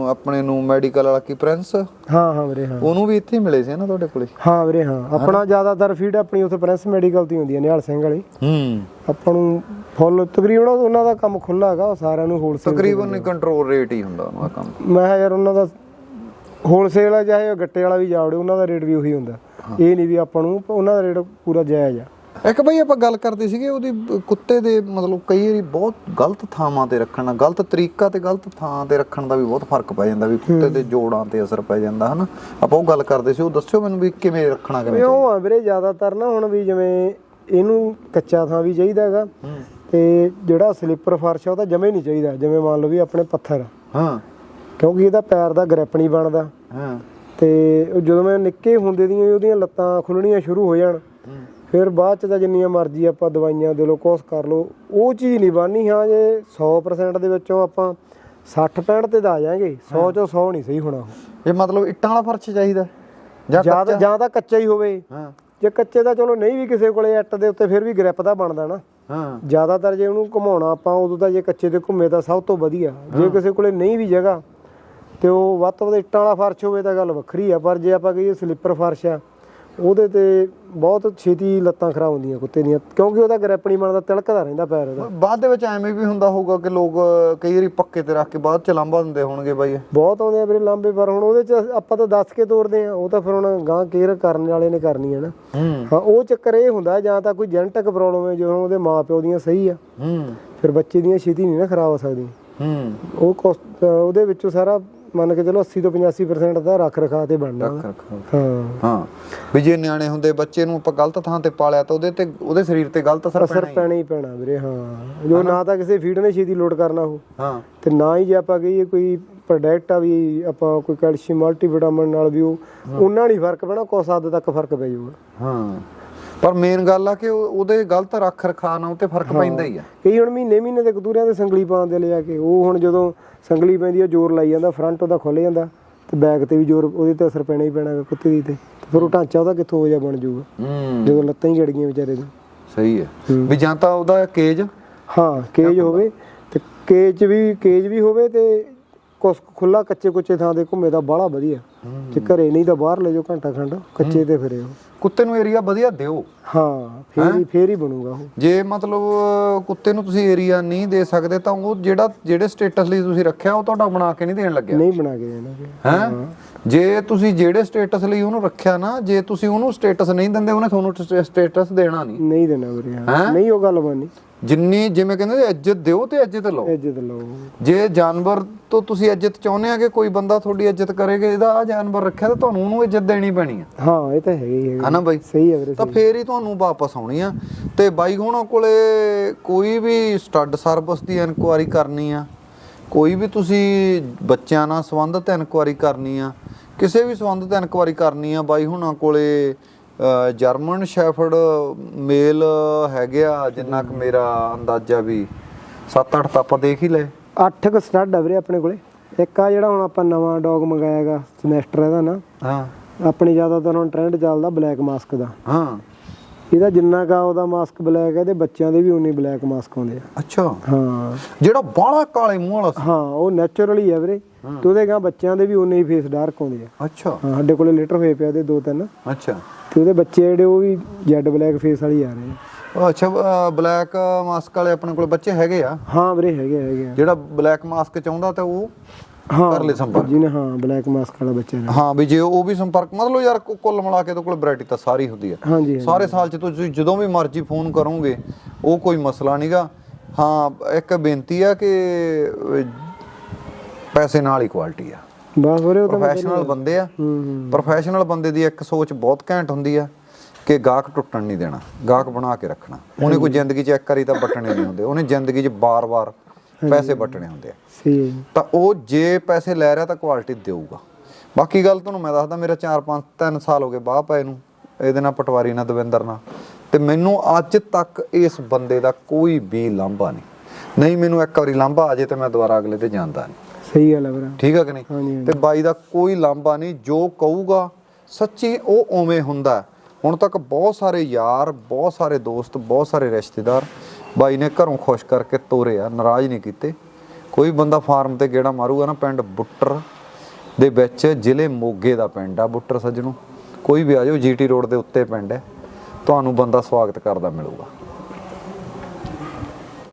ਆਪਣੇ ਨੂੰ ਮੈਡੀਕਲ ਵਾਲਾ ਕੀ ਪ੍ਰਿੰਸ ਹਾਂ ਹਾਂ ਵੀਰੇ ਹਾਂ। ਉਹਨੂੰ ਵੀ ਇੱਥੇ ਹੀ ਮਿਲੇ ਸੀ ਨਾ ਤੁਹਾਡੇ ਕੋਲੇ? ਹਾਂ ਵੀਰੇ ਹਾਂ। ਆਪਣਾ ਜ਼ਿਆਦਾਤਰ ਫੀਡ ਆਪਣੀ ਉੱਥੇ ਪ੍ਰਿੰਸ ਮੈਡੀਕਲ ਤੋਂ ਹੀ ਹੁੰਦੀ ਹੈ ਨਿਹਾਲ ਸਿੰਘ ਵਾਲੀ। ਹੂੰ। ਆਪਾਂ ਨੂੰ ਫੁੱਲ ਤਕਰੀਬਨ ਉਹਨਾਂ ਦਾ ਕੰਮ ਖੁੱਲਾ ਹੈਗਾ ਉਹ ਸਾਰਿਆਂ ਨੂੰ ਹੋਲਸੇਲ ਤਕਰੀਬਨ ਕੰਟਰੋਲ ਰੇਟ ਹੀ ਹੁੰਦਾ ਉਹਨਾਂ ਦਾ ਕੰਮ। ਮੈਂ ਕਿਹਾ ਯਾਰ ਉਹਨਾਂ ਦਾ ਹੋਲਸੇਲ ਆ ਚਾਹੇ ਉਹ ਗੱਟੇ ਵਾਲਾ ਵੀ ਜਾਵੜੇ ਉਹਨਾਂ ਦਾ ਰੇਟ ਵੀ ਉਹੀ ਹੁੰਦਾ। ਇਹ ਨਹੀਂ ਵੀ ਆਪਾਂ ਨੂੰ ਉਹਨਾਂ ਦਾ ਰੇਟ ਪੂਰਾ ਜਾਇਜ਼ ਆ। ਇੱਕ ਬਈ ਆਪਾਂ ਗੱਲ ਕਰਦੇ ਸੀਗੇ ਉਹਦੀ ਕੁੱਤੇ ਦੇ ਮਤਲਬ ਕਈ ਵਾਰੀ ਬਹੁਤ ਗਲਤ ਥਾਵਾਂ ਤੇ ਰੱਖਣਾ ਗਲਤ ਤਰੀਕਾ ਤੇ ਗਲਤ ਥਾਂ ਤੇ ਰੱਖਣ ਦਾ ਵੀ ਬਹੁਤ ਫ਼ਰਕ ਪੈ ਜਾਂਦਾ ਵੀ ਕੁੱਤੇ ਦੇ ਜੋੜਾਂ ਤੇ ਅਸਰ ਪੈ ਜਾਂਦਾ ਹਨਾ? ਆਪਾਂ ਉਹ ਗੱਲ ਕਰਦੇ ਸੀ ਉਹ ਦੱਸਿਓ ਮੈਨੂੰ ਵੀ ਕਿਵੇਂ ਰੱਖਣਾ ਕਿਵੇਂ ਉਹ ਆ ਵੀਰੇ ਜ਼ਿਆਦਾਤਰ ਨਾ ਹੁਣ ਵੀ ਜਿਵੇਂ ਇਹਨੂੰ ਕੱਚਾ ਥਾਂ ਵੀ ਚਾਹੀਦਾ ਹੈਗਾ ਤੇ ਜਿਹੜਾ ਸਲਿੱਪਰ ਫਰਸ਼ ਆ ਉਹ ਤਾਂ ਜਮੇ ਨਹੀਂ ਚਾਹੀਦਾ। ਜਿਵੇਂ ਮੰਨ ਲਓ ਵੀ ਆਪਣੇ ਪੱਥਰ ਹਾਂ। ਕਿਉਂਕਿ ਇਹਦਾ ਪੈਰ ਦਾ ਗ੍ਰਿਪ ਨਹੀਂ ਬਣਦਾ। ਹਾਂ। ਤੇ ਜਦੋਂ ਮੈਂ ਨਿੱਕੇ ਹੁੰਦੇ ਦੀਆਂ ਉਹਦੀਆਂ ਲੱਤਾਂ ਖੁੱਲਣੀਆਂ ਸ਼ੁਰੂ ਹੋ ਜਾਣ। ਫਿਰ ਬਾਅਦ ਚ ਤਾਂ ਜਿੰਨੀਆਂ ਮਰਜ਼ੀ ਆਪਾਂ ਦਵਾਈਆਂ ਦੇ ਲੋ ਕੋਰਸ ਕਰ ਲੋ ਉਹ ਚੀਜ਼ ਨਹੀਂ ਬਣਨੀ। ਹਾਂ ਜੇ 100% ਦੇ ਵਿੱਚੋਂ ਆਪਾਂ 60 65 ਤੇ ਦਾ ਆ ਜਾਾਂਗੇ। 100 ਚੋਂ 100 ਨਹੀਂ ਸਹੀ ਹੋਣਾ ਇਹ ਮਤਲਬ ਇੱਟਾਂ ਵਾਲਾ ਫਰਸ਼ ਚਾਹੀਦਾ ਜਾਂ ਜਾਂ ਤਾਂ ਜਾਂ ਤਾਂ ਕੱਚਾ ਹੀ ਹੋਵੇ। ਹਾਂ। ਜੇ ਕੱਚੇ ਦਾ ਚਲੋ ਨਹੀਂ ਵੀ ਕਿਸੇ ਕੋਲੇ ਇੱਟ ਦੇ ਉੱਤੇ ਫਿਰ ਵੀ ਗ੍ਰਿਪ ਦਾ ਬਣਦਾ ਨਾ। ਹਾਂ। ਜ਼ਿਆਦਾਤਰ ਜੇ ਉਹਨੂੰ ਘੁਮਾਉਣਾ ਆਪਾਂ ਉਦੋਂ ਤਾਂ ਜੇ ਕੱਚੇ ਤੇ ਘੁੰਮੇ ਤਾਂ ਸਭ ਤੋਂ ਵਧੀਆ। ਜੇ ਕਿਸੇ ਕੋਲੇ ਨਹੀਂ ਵੀ ਜਗ੍ਹਾ ਤੇ ਉਹ ਵੱਧ ਤੋਂ ਵੱਧ ਇੱਟਾਂ ਵਾਲਾ ਫਰਸ਼ ਹੋਵੇ ਤਾਂ ਗੱਲ ਵੱਖਰੀ ਆ ਪਰ ਜੇ ਆਪਾਂ ਕਹੀਏ ਸਲਿੱਪਰ ਫਰਸ਼ ਆ ਉਹਦੇ ਤੇ ਬਹੁਤ ਛੇਤੀ ਲੱਤਾਂ ਖਰਾਬ ਹੁੰਦੀਆਂ ਕੁੱਤੇ ਦੀਆਂ ਕਿਉਂਕਿ ਉਹਦਾ ਗ੍ਰਿਪ ਨਹੀਂ ਬਣਦਾ ਤਿਲਕਦਾ ਰਹਿੰਦਾ ਪੈਰ ਉਹਦਾ। ਬਾਅਦ ਦੇ ਵਿੱਚ ਐਵੇਂ ਵੀ ਹੁੰਦਾ ਹੋਊਗਾ ਕਿ ਲੋਕ ਕਈ ਵਾਰੀ ਪੱਕੇ ਤੇ ਰੱਖ ਕੇ ਬਾਅਦ ਚ ਲਾਂਭਾ ਦਿੰਦੇ ਹੋਣਗੇ ਬਾਈ ਬਹੁਤ ਆਉਂਦੇ ਆ ਵੀਰੇ ਲਾਂਬੇ ਪਰ ਹੁਣ ਉਹਦੇ ਚ ਆਪਾਂ ਤਾਂ ਦੱਸ ਕੇ ਤੋਰਦੇ ਆ ਉਹ ਤਾਂ ਫਿਰ ਹੁਣ ਗਾਂ ਕੇਅਰ ਕਰਨ ਵਾਲੇ ਨੇ ਕਰਨੀ ਹੈ ਨਾ। ਹੂੰ। ਉਹ ਚੱਕਰ ਇਹ ਹੁੰਦਾ ਜਾਂ ਤਾਂ ਕੋਈ ਜੈਨੇਟਿਕ ਪ੍ਰੋਬਲਮ ਹੈ ਜਦੋਂ ਉਹਦੇ ਮਾਪਿਓ ਦੀਆਂ ਸਹੀ ਆ। ਹੂੰ। ਫਿਰ ਬੱਚੇ ਦੀਆਂ ਛੇਤੀ ਨਹੀਂ ਨਾ ਖਰਾਬ ਹੋ ਸਕਦੀਆਂ। ਹੂੰ। ਉਹ ਉਹਦੇ ਵਿੱਚੋਂ ਸਾਰਾ ਮੰਨ ਕੇ ਚਲੋ 80 ਤੋਂ 85% ਦਾ ਰੱਖ ਰਖਾ ਤੇ ਬਣਨਾ। ਰੱਖ ਰੱਖ ਹਾਂ। ਹਾਂ। ਵੀ ਜੇ ਨਿਆਣੇ ਹੁੰਦੇ ਬੱਚੇ ਨੂੰ ਆਪਾਂ ਗਲਤ ਥਾਂ ਤੇ ਪਾਲਿਆ ਤਾਂ ਉਹਦੇ ਤੇ ਉਹਦੇ ਸਰੀਰ ਤੇ ਗਲਤ ਅਸਰ ਪੈਣਾ ਹੀ ਪੈਣਾ ਹੀ ਪੈਣਾ ਵੀਰੇ ਹਾਂ। ਜੋ ਨਾ ਤਾਂ ਕਿਸੇ ਫੀਡ ਨੇ ਛੇਤੀ ਲੋਡ ਕਰਨਾ ਉਹ ਹਾਂ। ਤੇ ਨਾ ਹੀ ਜੇ ਆਪਾਂ ਕਹੀਏ ਕੋਈ ਪ੍ਰੋਡਕਟ ਆ ਵੀ ਆਪਾਂ ਕੋਈ ਕੈਲਸ਼ੀਅਮ ਮਲਟੀਵਿਟਾਮਿਨ ਨਾਲ ਵੀ ਉਹ ਉਹਨਾਂ ਨਹੀਂ ਫ਼ਰਕ ਪੈਣਾ ਕੁਛ ਹੱਦ ਤੱਕ ਫ਼ਰਕ ਪੈ ਜਾਊਗਾ। ਹਾਂ। ਪਰ ਮੇਨ ਗੱਲ ਆ ਕਿ ਉਹ- ਉਹਦੇ ਗਲਤ ਰੱਖ ਰਖਾ ਨਾਲ ਉੱਤੇ ਫ਼ਰਕ ਪੈਂਦਾ ਹੀ ਆ। ਕਈ ਹੁਣ ਮਹੀਨੇ ਮਹੀਨੇ ਦੇ ਕਤੂਰਿਆਂ ਤੇ ਸੰਗਲੀ ਪਾਉਂਦੇ ਲਿਆ ਕੇ ਉਹ ਹੁਣ ਜਦੋਂ ਸੰਗਲੀ ਪੈਂਦੀ ਆ ਜ਼ੋਰ ਲਾਈ ਜਾਂਦਾ ਫਰੰਟ ਉਹਦਾ ਖੁੱਲ ਜਾਂਦਾ ਤੇ ਬੈਕ ਤੇ ਵੀ ਜ਼ੋਰ ਉਹਦੇ ਤੇ ਅਸਰ ਪੈਣਾ ਹੀ ਪੈਣਾ ਕੁੱਤੇ ਦੀ ਤੇ। ਤੇ ਫਿਰ ਉਹ ਢਾਂਚਾ ਉਹਦਾ ਕਿੱਥੋਂ ਹੋ ਜਾ ਬਣ ਜਾਊਗਾ? ਹੂੰ। ਜਦੋਂ ਲੱਤਾਂ ਹੀ ਗੜ ਗਈਆਂ ਵਿਚਾਰੇ ਦੀ ਸਹੀ ਹੈ। ਵੀ ਜਾਂ ਤਾਂ ਉਹਦਾ ਕੇਜ? ਹਾਂ ਕੇਜ ਹੋਵੇ ਤੇ ਕੇਜ ਵੀ ਕੇਜ ਵੀ ਹੋਵੇ ਤੇ ਕੁਛ ਖੁੱਲਾ ਕੱਚੇ ਕੁੱਚੇ ਥਾਂ ਤੇ ਘੁੰਮੇ ਤਾਂ ਬਾਹਲਾ ਵਧੀਆ। ਜੇ ਘਰੇ ਨਹੀਂ ਤਾਂ ਬਾਹਰ ਲੈ ਜਾਓ ਘੰਟਾ ਖੰਡ ਕੱਚੇ ਤੇ ਫਿਰੇ ਉਹ ਕੁੱਤੇ ਨੂੰ ਏਰੀਆ ਵਧੀਆ ਦਿਓ। ਹਾਂ ਫੇਰ ਹੀ ਫੇਰ ਹੀ ਬਣੂਗਾ ਉਹ। ਜੇ ਮਤਲਬ ਕੁੱਤੇ ਨੂੰ ਤੁਸੀਂ ਏਰੀਆ ਨਹੀਂ ਦੇ ਸਕਦੇ ਤਾਂ ਉਹ ਜਿਹੜਾ ਜਿਹੜੇ ਸਟੇਟਸ ਲਈ ਤੁਸੀਂ ਰੱਖਿਆ ਉਹ ਤੁਹਾਡਾ ਬਣਾ ਕੇ ਨਹੀਂ ਦੇਣ ਲੱਗਿਆ। ਨਹੀਂ ਬਣਾ ਕੇ ਦੇਣਾ। ਹੈ? ਜੇ ਤੁਸੀਂ ਜਿਹੜੇ ਸਟੇਟਸ ਲਈ ਉਹਨੂੰ ਰੱਖਿਆ ਨਾ ਜੇ ਤੁਸੀਂ ਉਹਨੂੰ ਸਟੇਟਸ ਨਹੀਂ ਦਿੰਦੇ ਉਹਨੇ ਤੁਹਾਨੂੰ ਸਟੇਟਸ ਦੇਣਾ ਨਹੀਂ। ਨਹੀਂ ਦੇਣਾ ਵੀਰੇ। ਨਹੀਂ ਉਹ ਗੱਲ ਬਣੀ ਜਿੰਨੀ ਜਿਵੇਂ ਕਹਿੰਦੇ ਇੱਜ਼ਤ ਦਿਓ ਤੇ ਇੱਜ਼ਤ ਲਓ। ਇੱਜ਼ਤ ਲਓ। ਜੇ ਜਾਨਵਰ ਤੋਂ ਤੁਸੀਂ ਇੱਜ਼ਤ ਚਾਹੁੰਦੇ ਆ ਕਿ ਕੋਈ ਬੰਦਾ ਤੁਹਾਡੀ ਇੱਜ਼ਤ ਕਰੇਗਾ ਇਹਦਾ ਆ ਜਾਨਵਰ ਰੱਖਿਆ ਤਾਂ ਤੁਹਾਨੂੰ ਉਹਨੂੰ ਇੱਜ਼ਤ ਦੇਣੀ ਪੈਣੀ ਆ। ਹਾਂ ਇਹ ਤਾਂ ਹੈਗਾ ਹੀ ਹਨਾ ਬਾਈ? ਸਹੀ ਹੈ ਵੀਰੇ ਤਾਂ ਫੇਰ ਹੀ ਤੁਹਾਨੂੰ ਵਾਪਸ ਆਉਣੀ ਆ। ਤੇ ਬਾਈ ਹੁਣਾਂ ਕੋਲੇ ਕੋਈ ਵੀ ਸਟੱਡ ਸਰਵਿਸ ਦੀ ਇਨਕੁਆਰੀ ਕਰਨੀ ਆ ਕੋਈ ਵੀ ਤੁਸੀਂ ਬੱਚਿਆਂ ਨਾਲ ਸੰਬੰਧਿਤ ਇਨਕੁਆਰੀ ਕਰਨੀ ਆ ਕਿਸੇ ਵੀ ਸੰਬੰਧਿਤ ਇਨਕੁਆਰੀ ਕਰਨੀ ਆ ਬਾਈ ਹੁਣਾਂ ਕੋਲੇ ਜਰਮਨ ਸ਼ੈਫਰਡ ਮੇਲ ਹੈਗੇ ਜਿੰਨਾ ਕੁ ਮੇਰਾ ਅੰਦਾਜ਼ਾ ਵੀ 7-8 ਤਾਂ ਆਪਾਂ ਦੇਖ ਹੀ ਲਏ। ਅੱਠ ਕ ਸਟੱਡ ਆ ਵੀਰੇ ਆਪਣੇ ਕੋਲੇ। ਇੱਕ ਆ ਜਿਹੜਾ ਹੁਣ ਆਪਾਂ ਨਵਾਂ ਡੌਗ ਮੰਗਾਇਆਗਾ ਸਮੈਸਟਰ ਇਹਦਾ ਨਾ। ਹਾਂ। ਆਪਣੀ ਜ਼ਿਆਦਾਤਰ ਹੁਣ ਟ੍ਰੈਂਡ ਚੱਲਦਾ ਬਲੈਕ ਮਾਸਕ ਦਾ। ਹਾਂ। ਇਹਦਾ ਜਿੰਨਾ ਕਾ ਉਹਦਾ ਮਾਸਕ ਬਲੈਕ ਹੈ ਤੇ ਬੱਚਿਆਂ ਦੇ ਵੀ ਉਨੇ ਬਲੈਕ ਮਾਸਕ ਆਉਂਦੇ ਆ। ਅੱਛਾ। ਹਾਂ। ਜਿਹੜਾ ਬਾਹਲਾ ਕਾਲੇ ਮੂੰਹ ਵਾਲਾ ਸੀ। ਹਾਂ ਉਹ ਨੈਚੁਰਲੀ ਹੈ ਵੀਰੇ। ਤੇ ਉਹਦੇ ਗਾਂ ਬੱਚਿਆਂ ਦੇ ਵੀ ਉਨੇ ਹੀ ਫੇਸ ਡਾਰਕ ਆਉਂਦੇ ਆ। ਅੱਛਾ। ਹਾਂ ਸਾਡੇ ਕੋਲੇ ਲੀਟਰ ਹੋਏ ਪਿਆ ਉਹਦੇ ਦੋ ਤਿੰਨ। ਅੱਛਾ। ਤੇ ਉਹਦੇ ਬੱਚੇ ਜਿਹੜੇ ਉਹ ਵੀ ਜੈਡ ਬਲੈਕ ਫੇਸ ਵਾਲੀ ਆ ਰਹੇ ਆ। ਅੱਛਾ ਬਲੈਕ ਮਾਸਕ ਵਾਲੇ ਆਪਣੇ ਕੋਲ ਬੱਚੇ ਹੈਗੇ ਆ? ਹਾਂ ਵੀਰੇ ਹੈਗੇ ਹੈਗੇ। ਜਿਹੜਾ ਬਲੈਕ ਮਾਸਕ ਚਾਹੁੰਦਾ ਤਾਂ ਉਹ ਕਰ ਲੈ ਸੰਪਰਕ। ਜਿਹਨੇ ਹਾਂ ਬਲੈਕ ਮਾਸਕ ਵਾਲਾ ਬੱਚਾ ਨੇ ਹਾਂ ਵੀ ਜੇ ਉਹ ਵੀ ਸੰਪਰਕ ਮਤਲਬ ਯਾਰ ਕੁ- ਕੁੱਲ ਮਿਲਾ ਕੇ ਤੇ ਕੋਲ ਵੈਰਾਈਟੀ ਤਾਂ ਸਾਰੀ ਹੁੰਦੀ ਹਾਂਜੀ ਹਾਂਜੀ। ਸਾਰੇ ਸਾਲ ਚ ਤੁਸੀਂ ਜਦੋਂ ਵੀ ਮਰਜ਼ੀ ਫੋਨ ਕਰੋਗੇ ਉਹ ਕੋਈ ਮਸਲਾ ਨਹੀਂਗਾ ਹਾਂ ਇੱਕ ਬੇਨਤੀ ਆ ਕਿ ਅਹ, ਪੈਸੇ ਨਾਲ ਹੀ ਕੁਆਲਿਟੀ ਆ। ਬਸ ਵੀਰੇ ਉਹ ਤਾਂ ਮੈਂ ਪ੍ਰੋਫੈਸ਼ਨਲ ਬੰਦੇ ਆ। ਹੂੰ ਹੂੰ। ਪ੍ਰੋਫੈਸ਼ਨਲ ਬੰਦੇ ਦੀ ਇੱਕ ਸੋਚ ਬਹੁਤ ਘੈਂਟ ਹੁੰਦੀ ਆ ਕਿ ਗਾਹਕ ਟੁੱਟਣ ਨਹੀਂ ਦੇਣਾ ਗਾਹਕ ਬਣਾ ਕੇ ਰੱਖਣਾ। ਉਹਨੇ ਕੋਈ ਜ਼ਿੰਦਗੀ 'ਚ ਇੱਕ ਵਾਰੀ ਤਾਂ ਬਟਣੇ ਨਹੀਂ ਹੁੰਦੇ। ਉਹਨੇ ਜ਼ਿੰਦਗੀ 'ਚ ਬਾਰ-ਬਾਰ ਪੈਸੇ ਬਟਣੇ ਹੁੰਦੇ ਆ। ਸਹੀ ਹੈ ਤਾਂ ਉਹ ਜੇ ਪੈਸੇ ਲੈ ਰਿਹਾ ਤਾਂ ਕੁਆਲਿਟੀ ਦੇਊਗਾ। ਬਾਕੀ ਗੱਲ ਤੁਹਾਨੂੰ ਮੈਂ ਦੱਸਦਾ ਮੇਰਾ 4 5 3 ਸਾਲ ਹੋ ਗਏ ਬਾਹ ਪਏ ਨੂੰ ਇਹਦੇ ਨਾਲ ਪਟਵਾਰੀ ਨਾਲ ਦਵਿੰਦਰ ਨਾਲ। ਤੇ ਮੈਨੂੰ ਅੱਜ ਤੱਕ ਇਸ ਬੰਦੇ ਦਾ ਕੋਈ ਵੀ ਲਾਂਭਾ ਨਹੀਂ। ਨਹੀਂ ਮੈਨੂੰ ਇੱਕ ਵਾਰੀ ਲਾਂਭਾ ਆ ਜੇ ਤੇ ਮੈਂ ਦੁਬਾਰਾ ਅਗਲੇ ਤੇ ਜਾਂਦਾ ਨਹੀਂ। ਸਹੀ ਗੱਲ ਹੈ ਵੀਰੇ ਠੀਕ ਹੈ ਕਿ ਨਹੀਂ। ਤੇ ਬਾਈ ਦਾ ਕੋਈ ਲਾਂਭਾ ਨਹੀਂ ਜੋ ਕਹੂਗਾ ਸੱਚੀ ਉਹ ਉਵੇਂ ਹੁੰਦਾ। ਹੁਣ ਤੱਕ ਬਹੁਤ ਸਾਰੇ ਯਾਰ ਬਹੁਤ ਸਾਰੇ ਦੋਸਤ ਬਹੁਤ ਸਾਰੇ ਰਿਸ਼ਤੇਦਾਰ ਬਾਈ ਨੇ ਘਰੋਂ ਖੁਸ਼ ਕਰਕੇ ਤੋਰੇ ਆ, ਨਾਰਾਜ਼ ਨਹੀਂ ਕੀਤੇ। ਕੋਈ ਬੰਦਾ ਫਾਰਮ ਤੇ ਗੇੜਾ ਮਾਰੂਗਾ ਨਾ ਪਿੰਡ ਬੁੱਟਰ ਦੇ ਵਿੱਚ, ਜ਼ਿਲ੍ਹੇ ਮੋਗੇ ਦਾ ਪਿੰਡ ਆ ਬੁੱਟਰ ਸੱਜਣੋ। ਕੋਈ ਵੀ ਆ ਜਾਓ, ਜੀਟੀ ਰੋਡ ਦੇ ਉੱਤੇ ਪਿੰਡ ਹੈ। ਤੁਹਾਨੂੰ ਬੰਦਾ ਸਵਾਗਤ ਕਰਦਾ ਮਿਲੂਗਾ।